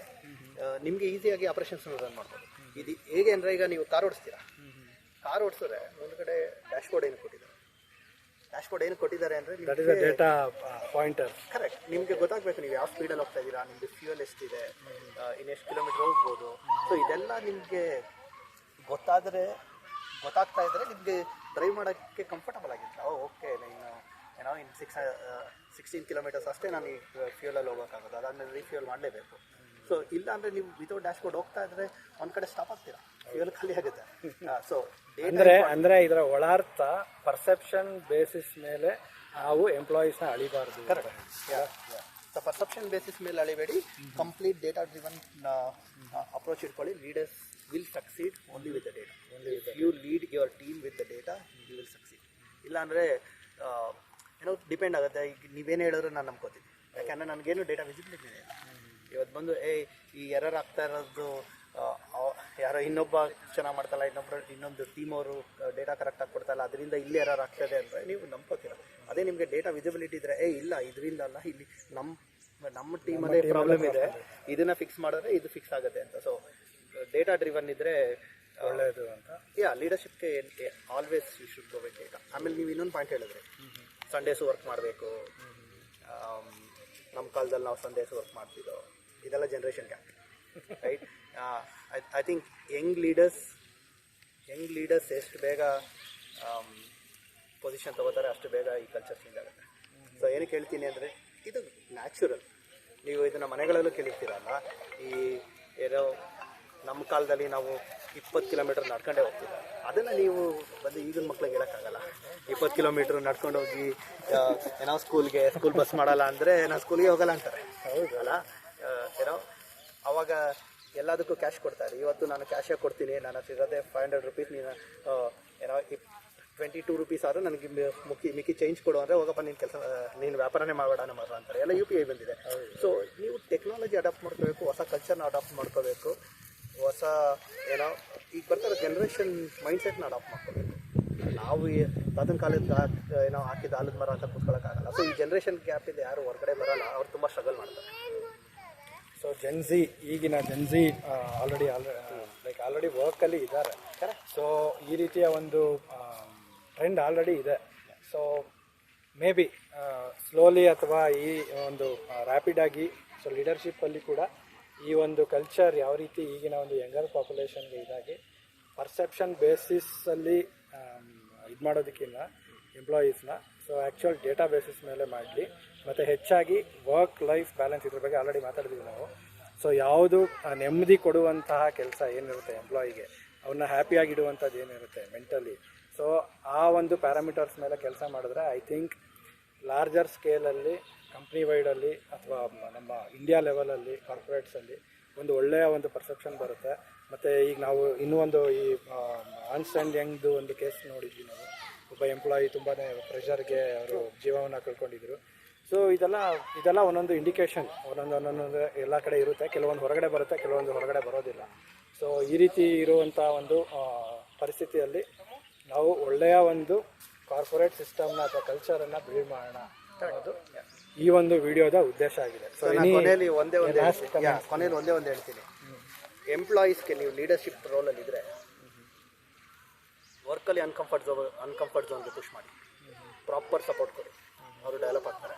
ನಿಮಗೆ ಈಸಿಯಾಗಿ ಆಪ್ರೇಷನ್ಸ್ ರನ್ ಮಾಡ್ಬೋದು. ಇದು ಹೇಗೆ ಅಂದರೆ ಈಗ ನೀವು ಕಾರ್ ಓಡಿಸ್ತೀರಾ. ಕಾರ್ ಓಡಿಸಿದ್ರೆ ಒಂದು ಕಡೆ ಡ್ಯಾಶ್ಬೋರ್ಡ್ ಏನು ಕೊಟ್ಟಿದ್ದಾರೆ ಡ್ಯಾಶ್ಬೋರ್ಡ್ ಏನು ಕೊಟ್ಟಿದ್ದಾರೆ ಅಂದರೆ that is a data pointer correct ನಿಮಗೆ ಗೊತ್ತಾಗಬೇಕು ನೀವು ಯಾವ ಸ್ಪೀಡಲ್ಲಿ ಹೋಗ್ತಾ ಇದ್ದೀರಾ ನಿಮಗೆ ಫ್ಯೂಯಲ್ ಎಷ್ಟಿದೆ ಇನ್ನೆಷ್ಟು ಕಿಲೋಮೀಟರ್ ಹೋಗ್ಬೋದು. ಸೊ ಇದೆಲ್ಲ ನಿಮಗೆ ಗೊತ್ತಾದರೆ ಗೊತ್ತಾಗ್ತಾ ಇದ್ದರೆ ನಿಮಗೆ ಡ್ರೈವ್ ಮಾಡೋಕ್ಕೆ ಕಂಫರ್ಟಬಲ್ ಆಗಿತ್ತು ಓ ಓಕೆ ಇನ್ನು ಏನೋ ಇನ್ ಸಿಕ್ಸ್ ಸಿಕ್ಸ್ಟೀನ್ ಕಿಲೋಮೀಟರ್ಸ್ ಅಷ್ಟೇ ನಾನು ಈ ಫ್ಯೂಲಲ್ಲಿ ಹೋಗೋಕ್ಕಾಗೋದು ಅದಾದಮೇಲೆ ರೀಫ್ಯೂಲ್ ಮಾಡಲೇಬೇಕು. ಸೊ ಇಲ್ಲ ಅಂದರೆ ನೀವು ವಿತೌಟ್ ಡ್ಯಾಶ್ಬೋರ್ಡ್ ಹೋಗ್ತಾ ಇದ್ದರೆ ಒಂದು ಕಡೆ ಸ್ಟಾಪ್ ಆಗ್ತೀರಾ? ಫ್ಯೂಯಲ್ ಖಾಲಿ ಆಗುತ್ತೆ. ಸೊ ಅಂದ್ರೆ ಅಂದ್ರೆ ಇದರ ಒಳಾರ್ಥ ಪರ್ಸೆಪ್ಷನ್ ಬೇಸಿಸ್ ಮೇಲೆ ನಾವು ಎಂಪ್ಲಾಯೀಸ್ನ ಅಳಿಬಾರ್ದು ಸೊ ಪರ್ಸೆಪ್ಷನ್ ಬೇಸಿಸ್ ಮೇಲೆ ಅಳಿಬೇಡಿ. ಕಂಪ್ಲೀಟ್ ಡೇಟಾ ಡ್ರಿವನ್ ಅಪ್ರೋಚ್ ಇಟ್ಕೊಳ್ಳಿ. Leaders will succeed only with the data you lead your team with the data you will succeed ಇಲ್ಲಾಂದರೆ ಏನೋ ಡಿಪೆಂಡ್ ಆಗುತ್ತೆ. ಈಗ ನೀವೇನು ಹೇಳಿದ್ರು ನಾನು ನಂಬ್ಕೋತೀನಿ. ಯಾಕಂದರೆ ನನಗೇನು ಡೇಟಾ ವಿಸಿಬಿಲಿಟಿ ಇದೆ ಇವತ್ತು ಬಂದು ಏ ಈ ಎರರ್ ಆಗ್ತಾ ಇರೋದು ಯಾರೋ ಇನ್ನೊಬ್ಬ ಚೆನ್ನಾಗಿ ಮಾಡ್ತಲ್ಲ ಇನ್ನೊಬ್ಬರು ಇನ್ನೊಂದು ಟೀಮ್ ಅವರು ಡೇಟಾ ಕರೆಕ್ಟಾಗಿ ಕೊಡ್ತಲ್ಲ ಅದರಿಂದ ಇಲ್ಲಿ ಯಾರು ಆಗ್ತದೆ ಅಂದರೆ ನೀವು ನಂಬ್ಕೋತೀರ ಅದೇ ನಿಮಗೆ ಡೇಟಾ ವಿಸಿಬಿಲಿಟಿ ಇದ್ದರೆ ಏ ಇಲ್ಲ ಇದರಿಂದ ಅಲ್ಲ ಇಲ್ಲಿ ನಮ್ಮ ನಮ್ಮ ಟೀಮಲ್ಲೇ ಪ್ರಾಬ್ಲಮ್ ಇದೆ. ಇದನ್ನ ಫಿಕ್ಸ್ ಮಾಡಿದ್ರೆ ಇದು ಫಿಕ್ಸ್ ಆಗುತ್ತೆ ಅಂತ. ಸೊ ಡೇಟಾ ಡ್ರಿವನ್ ಇದ್ದರೆ ಒಳ್ಳೆಯದು ಅಂತ. Yeah ಲೀಡರ್ಶಿಪ್ಗೆ always you should go with data ಆಮೇಲೆ ನೀವು ಇನ್ನೊಂದು ಪಾಯಿಂಟ್ ಹೇಳಿದ್ರೆ. ಸಂಡೇಸು ವರ್ಕ್ ಮಾಡಬೇಕು. ನಮ್ಮ ಕಾಲದಲ್ಲಿ ನಾವು ಸಂಡೇಸ್ ವರ್ಕ್ ಮಾಡ್ತಿದ್ದೋ. ಇದೆಲ್ಲ generation gap right I I think young leaders young leaders ಎಷ್ಟು ಬೇಗ ಪೊಸಿಷನ್ ತಗೋತಾರೆ ಅಷ್ಟು ಬೇಗ ಈ ಕಲ್ಚರ್ ಚೇಂಜ್ ಆಗುತ್ತೆ. ಸೊ ಏನಕ್ಕೆ ಹೇಳ್ತೀನಿ ಅಂದರೆ ಇದು ನ್ಯಾಚುರಲ್ ನೀವು ಇದನ್ನು ಮನೆಗಳಲ್ಲೂ ಕೇಳಿರ್ತೀರಲ್ಲ ಈ ಏನೋ ನಮ್ಮ ಕಾಲದಲ್ಲಿ ನಾವು ಇಪ್ಪತ್ತು ಕಿಲೋಮೀಟರ್ ನಡ್ಕೊಂಡೇ ಹೋಗ್ತಿದ್ದ ಅದನ್ನು ನೀವು ಬಂದು ಈಗಿನ ಮಕ್ಳಿಗೆ ಹೇಳೋಕ್ಕಾಗಲ್ಲ. ಇಪ್ಪತ್ತು ಕಿಲೋಮೀಟ್ರ್ ನಡ್ಕೊಂಡು ಹೋಗಿ ಏನೋ ಸ್ಕೂಲ್ಗೆ ಸ್ಕೂಲ್ ಬಸ್ ಮಾಡಲ್ಲ ಅಂದರೆ ನಾವು ಸ್ಕೂಲಿಗೆ ಹೋಗಲ್ಲ ಅಂತಾರೆ. ಹೌದಲ್ಲ ಏನೋ ಅವಾಗ ಎಲ್ಲದಕ್ಕೂ ಕ್ಯಾಶ್ ಕೊಡ್ತಾರೆ. ಇವತ್ತು ನಾನು ಕ್ಯಾಶೇ ಕೊಡ್ತೀನಿ. ನಾನು ಇರೋದೇ ಫೈವ್ ಹಂಡ್ರೆಡ್ ರುಪೀಸ್ ನೀನು ಏನೋ ಟ್ವೆಂಟಿ ಟೂ ರುಪೀಸ್ ಆದರೂ ನನಗೆ ಮುಕ್ಕಿ ಮಿಕ್ಕಿ ಚೇಂಜ್ ಕೊಡು ಅಂದರೆ ಹೋಗಪ್ಪ ನೀನು ಕೆಲಸ ನೀನು ವ್ಯಾಪಾರನೇ ಮಾಡಬೇಡ ನಮ್ಮ ಅಂತಾರೆ. ಎಲ್ಲ ಯು ಪಿ ಐ ಬಂದಿದೆ. ಸೊ ನೀವು ಟೆಕ್ನಾಲಜಿ ಅಡಾಪ್ಟ್ ಮಾಡ್ಕೋಬೇಕು ಹೊಸ ಕಲ್ಚರ್ನ ಅಡಾಪ್ಟ್ ಮಾಡ್ಕೋಬೇಕು ಹೊಸ ಏನೋ ಈಗ ಬರ್ತಾರೆ ಜನ್ರೇಷನ್ ಮೈಂಡ್ಸೆಟ್ನ ಅಡಾಪ್ಟ್ ಮಾಡ್ಕೋಬೇಕು. ನಾವು ಈ ತಾತನ ಕಾಲದ ಏನೋ ಹಾಕಿದ ಆಲದ ಮರ ಅಂತ ಕೂತ್ಕೊಳ್ಳೋಕ್ಕಾಗಲ್ಲ ಸೊ ಈ ಜನ್ರೇಷನ್ ಗ್ಯಾಪಿಂದ ಯಾರು ಹೊರಗಡೆ ಬರಲ್ಲ ಅವ್ರು ತುಂಬ ಸ್ಟ್ರಗಲ್ ಮಾಡ್ತಾರೆ. ಸೊ ಜೆನ್ಸಿ ಈಗಿನ Gen Z already like already ವರ್ಕಲ್ಲಿ ಇದ್ದಾರೆ. ಸೊ ಈ ರೀತಿಯ ಒಂದು ಟ್ರೆಂಡ್ ಆಲ್ರೆಡಿ ಇದೆ. ಸೊ ಮೇ ಬಿ ಸ್ಲೋಲಿ ಅಥವಾ ಈ ಒಂದು ರ್ಯಾಪಿಡಾಗಿ ಸೊ ಲೀಡರ್ಶಿಪ್ಪಲ್ಲಿ ಕೂಡ ಈ ಒಂದು ಕಲ್ಚರ್ ಯಾವ ರೀತಿ ಈಗಿನ ಒಂದು ಯಂಗರ್ ಪಾಪ್ಯುಲೇಷನ್ಗೆ ಇದಾಗಿ ಪರ್ಸೆಪ್ಷನ್ ಬೇಸಿಸಲ್ಲಿ ಇದು ಮಾಡೋದಕ್ಕಿಂತ ಎಂಪ್ಲಾಯೀಸ್ನ ಸೊ ಆ್ಯಕ್ಚುಯಲ್ ಡೇಟಾ ಬೇಸಿಸ್ ಮೇಲೆ ಮಾಡಲಿ. ಮತ್ತು ಹೆಚ್ಚಾಗಿ ವರ್ಕ್ ಲೈಫ್ ಬ್ಯಾಲೆನ್ಸ್ ಇದ್ರ ಬಗ್ಗೆ ಆಲ್ರೆಡಿ ಮಾತಾಡಿದ್ವಿ ನಾವು. ಸೊ ಯಾವುದು ನೆಮ್ಮದಿ ಕೊಡುವಂತಹ ಕೆಲಸ ಏನಿರುತ್ತೆ ಎಂಪ್ಲಾಯಿಗೆ ಅವನ್ನ ಹ್ಯಾಪಿಯಾಗಿಡುವಂಥದ್ದು ಏನಿರುತ್ತೆ ಮೆಂಟಲಿ ಸೊ ಆ ಒಂದು ಪ್ಯಾರಾಮೀಟರ್ಸ್ ಮೇಲೆ ಕೆಲಸ ಮಾಡಿದ್ರೆ ಐ ಥಿಂಕ್ ಲಾರ್ಜರ್ ಸ್ಕೇಲಲ್ಲಿ ಕಂಪ್ನಿ ವೈಡಲ್ಲಿ ಅಥವಾ ನಮ್ಮ ಇಂಡಿಯಾ ಲೆವೆಲಲ್ಲಿ ಕಾರ್ಪೊರೇಟ್ಸಲ್ಲಿ ಒಂದು ಒಳ್ಳೆಯ ಒಂದು ಪರ್ಸೆಪ್ಷನ್ ಬರುತ್ತೆ. ಮತ್ತು ಈಗ ನಾವು ಇನ್ನೂ ಒಂದು ಈ ಅನ್ಸ್ಟ್ಯಾಂಡ್ ಯಂಗ್ದು ಒಂದು ಕೇಸ್ ನೋಡಿದ್ವಿ ನಾವು. ಒಬ್ಬ ಎಂಪ್ಲಾಯಿ ತುಂಬಾ ಪ್ರೆಷರ್ಗೆ ಅವರು ಜೀವವನ್ನು ಕಳ್ಕೊಂಡಿದ್ರು. ಸೊ ಇದೆಲ್ಲ ಇದೆಲ್ಲ ಒಂದೊಂದು ಇಂಡಿಕೇಶನ್ ಒಂದೊಂದು ಒಂದೊಂದು ಎಲ್ಲ ಕಡೆ ಇರುತ್ತೆ. ಕೆಲವೊಂದು ಹೊರಗಡೆ ಬರುತ್ತೆ ಕೆಲವೊಂದು ಹೊರಗಡೆ ಬರೋದಿಲ್ಲ. ಸೊ ಈ ರೀತಿ ಇರುವಂಥ ಒಂದು ಪರಿಸ್ಥಿತಿಯಲ್ಲಿ ನಾವು ಒಳ್ಳೆಯ ಒಂದು ಕಾರ್ಪೊರೇಟ್ ಸಿಸ್ಟಮ್ನ ಅಥವಾ ಕಲ್ಚರನ್ನು ಬಿಲ್ಡ್ ಮಾಡೋಣ ಅನ್ನೋದು ಈ ಒಂದು ವಿಡಿಯೋದ ಉದ್ದೇಶ ಆಗಿದೆ. ಸೊ ಕೊನೆಯಲ್ಲಿ ಒಂದೇ ಒಂದು ಕೊನೆಯಲ್ಲಿ ಒಂದೇ ಒಂದು ಹೇಳ್ತೀನಿ. ಎಂಪ್ಲಾಯೀಸ್ಗೆ ನೀವು ಲೀಡರ್ಶಿಪ್ ರೋಲಲ್ಲಿ ಇದ್ದರೆ ವರ್ಕಲ್ಲಿ ಅನ್ಕಂಫರ್ಟ್ ಝೋನ್ ಅನ್ಕಂಫರ್ಟ್ ಝೋನ್ಗೆ ಪುಷ್ ಮಾಡಿ. ಪ್ರಾಪರ್ ಸಪೋರ್ಟ್ ಕೊಡಿ. ಅವರು ಡೆವಲಪ್ ಆಗ್ತಾರೆ.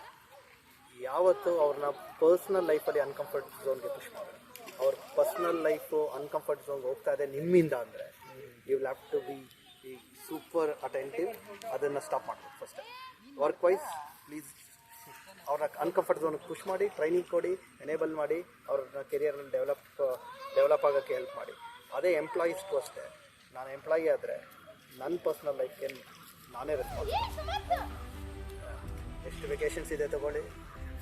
ಯಾವತ್ತು ಅವ್ರನ್ನ ಪರ್ಸ್ನಲ್ ಲೈಫಲ್ಲಿ ಅನ್ಕಂಫರ್ಟ್ ಝೋನ್ಗೆ ಪುಷ್ ಮಾಡಿ ಅವ್ರ ಪರ್ಸ್ನಲ್ ಲೈಫು ಅನ್ಕಂಫರ್ಟ್ ಝೋನ್ಗೆ ಹೋಗ್ತಾ ಇದೆ ನಿಮ್ಮಿಂದ ಅಂದರೆ. ಯು ಲ್ಯಾವ್ ಟು ಬಿ ಈ ಸೂಪರ್ ಅಟೆಂಟಿವ್ ಅದನ್ನು ಸ್ಟಾಪ್ ಮಾಡಬೇಕು ಫಸ್ಟ್ ವರ್ಕ್ ವೈಸ್ ಪ್ಲೀಸ್ ಅವ್ರನ್ನ ಅನ್ಕಂಫರ್ಟ್ ಝೋನ್ಗೆ ಪುಷ್ ಮಾಡಿ ಟ್ರೈನಿಂಗ್ ಕೊಡಿ ಎನೇಬಲ್ ಮಾಡಿ ಅವ್ರನ್ನ ಕೆರಿಯರ್ನಲ್ಲಿ ಡೆವಲಪ್ ಡೆವಲಪ್ ಆಗೋಕ್ಕೆ ಹೆಲ್ಪ್ ಮಾಡಿ. ಅದೇ ಎಂಪ್ಲಾಯೀಸ್ಗೂ ಅಷ್ಟೇ. ನಾನು ಎಂಪ್ಲಾಯಿ ಆದರೆ ನನ್ನ ಪರ್ಸ್ನಲ್ ಲೈಫ್ಗೆ ನಾನೇ ರೆಸ್ಪಾನ್ಸಿಬಲ್ ಎಷ್ಟು ವೆಕೇಶನ್ಸ್ ಇದೆ ತಗೊಳ್ಳಿ.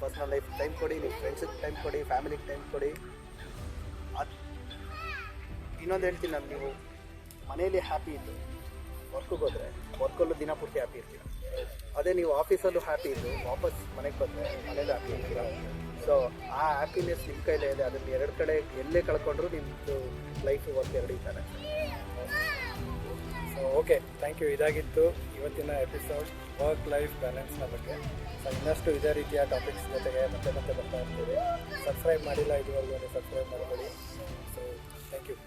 ಪರ್ಸ್ನಲ್ ಲೈಫ್ ಟೈಮ್ ಕೊಡಿ ನಿಮ್ಮ ಫ್ರೆಂಡ್ಸಿಗೆ ಟೈಮ್ ಕೊಡಿ ಫ್ಯಾಮಿಲಿಗೆ ಟೈಮ್ ಕೊಡಿ. ಅದು ಇನ್ನೊಂದು ಹೇಳ್ತೀನಿ ನಾನು ನೀವು, ಮನೆಯಲ್ಲಿ ಹ್ಯಾಪಿ ಇದ್ದು ವರ್ಕಿಗೆ ಹೋದರೆ ವರ್ಕಲ್ಲೂ ದಿನ ಪೂರ್ತಿ ಹ್ಯಾಪಿ ಇರ್ತೀರ? ಅದೇ ನೀವು ಆಫೀಸಲ್ಲೂ ಹ್ಯಾಪಿ ಇದ್ದು ವಾಪಸ್ ಮನೆಗೆ ಬಂದರೆ ಮನೇಲಿ ಹ್ಯಾಪಿ ಇರ್ತೀರ? ಸೊ ಆ ಹ್ಯಾಪಿನೆಸ್ ನಿಮ್ಮ ಕೈಲೇ ಇದೆ, ಅದನ್ನು ಎರಡು ಕಡೆ ಎಲ್ಲೇ ಕಳ್ಕೊಂಡ್ರು ನಿಮ್ಮದು ಲೈಫ್ ವರ್ಕ್ ಎರಡು ಇದ್ದಾರೆ ಸೊ ಓಕೆ ಥ್ಯಾಂಕ್ ಯು ಇದಾಗಿತ್ತು ಇವತ್ತಿನ ಎಪಿಸೋಡ್ ವರ್ಕ್ ಲೈಫ್ ಬ್ಯಾಲೆನ್ಸ್ನ ಬಗ್ಗೆ. ಸೊ ಇನ್ನಷ್ಟು ಇದೇ ರೀತಿಯ ಟಾಪಿಕ್ಸ್ ಜೊತೆಗೆ ಮತ್ತೆ ಮತ್ತೆ ಬರ್ತಾ ಇರ್ತೀವಿ. ಸಬ್ಸ್ಕ್ರೈಬ್ ಮಾಡಿಲ್ಲ ಇದುವರೆಗೂ ಸಬ್ಸ್ಕ್ರೈಬ್ ಮಾಡ್ಕೊಳ್ಳಿ. So thank you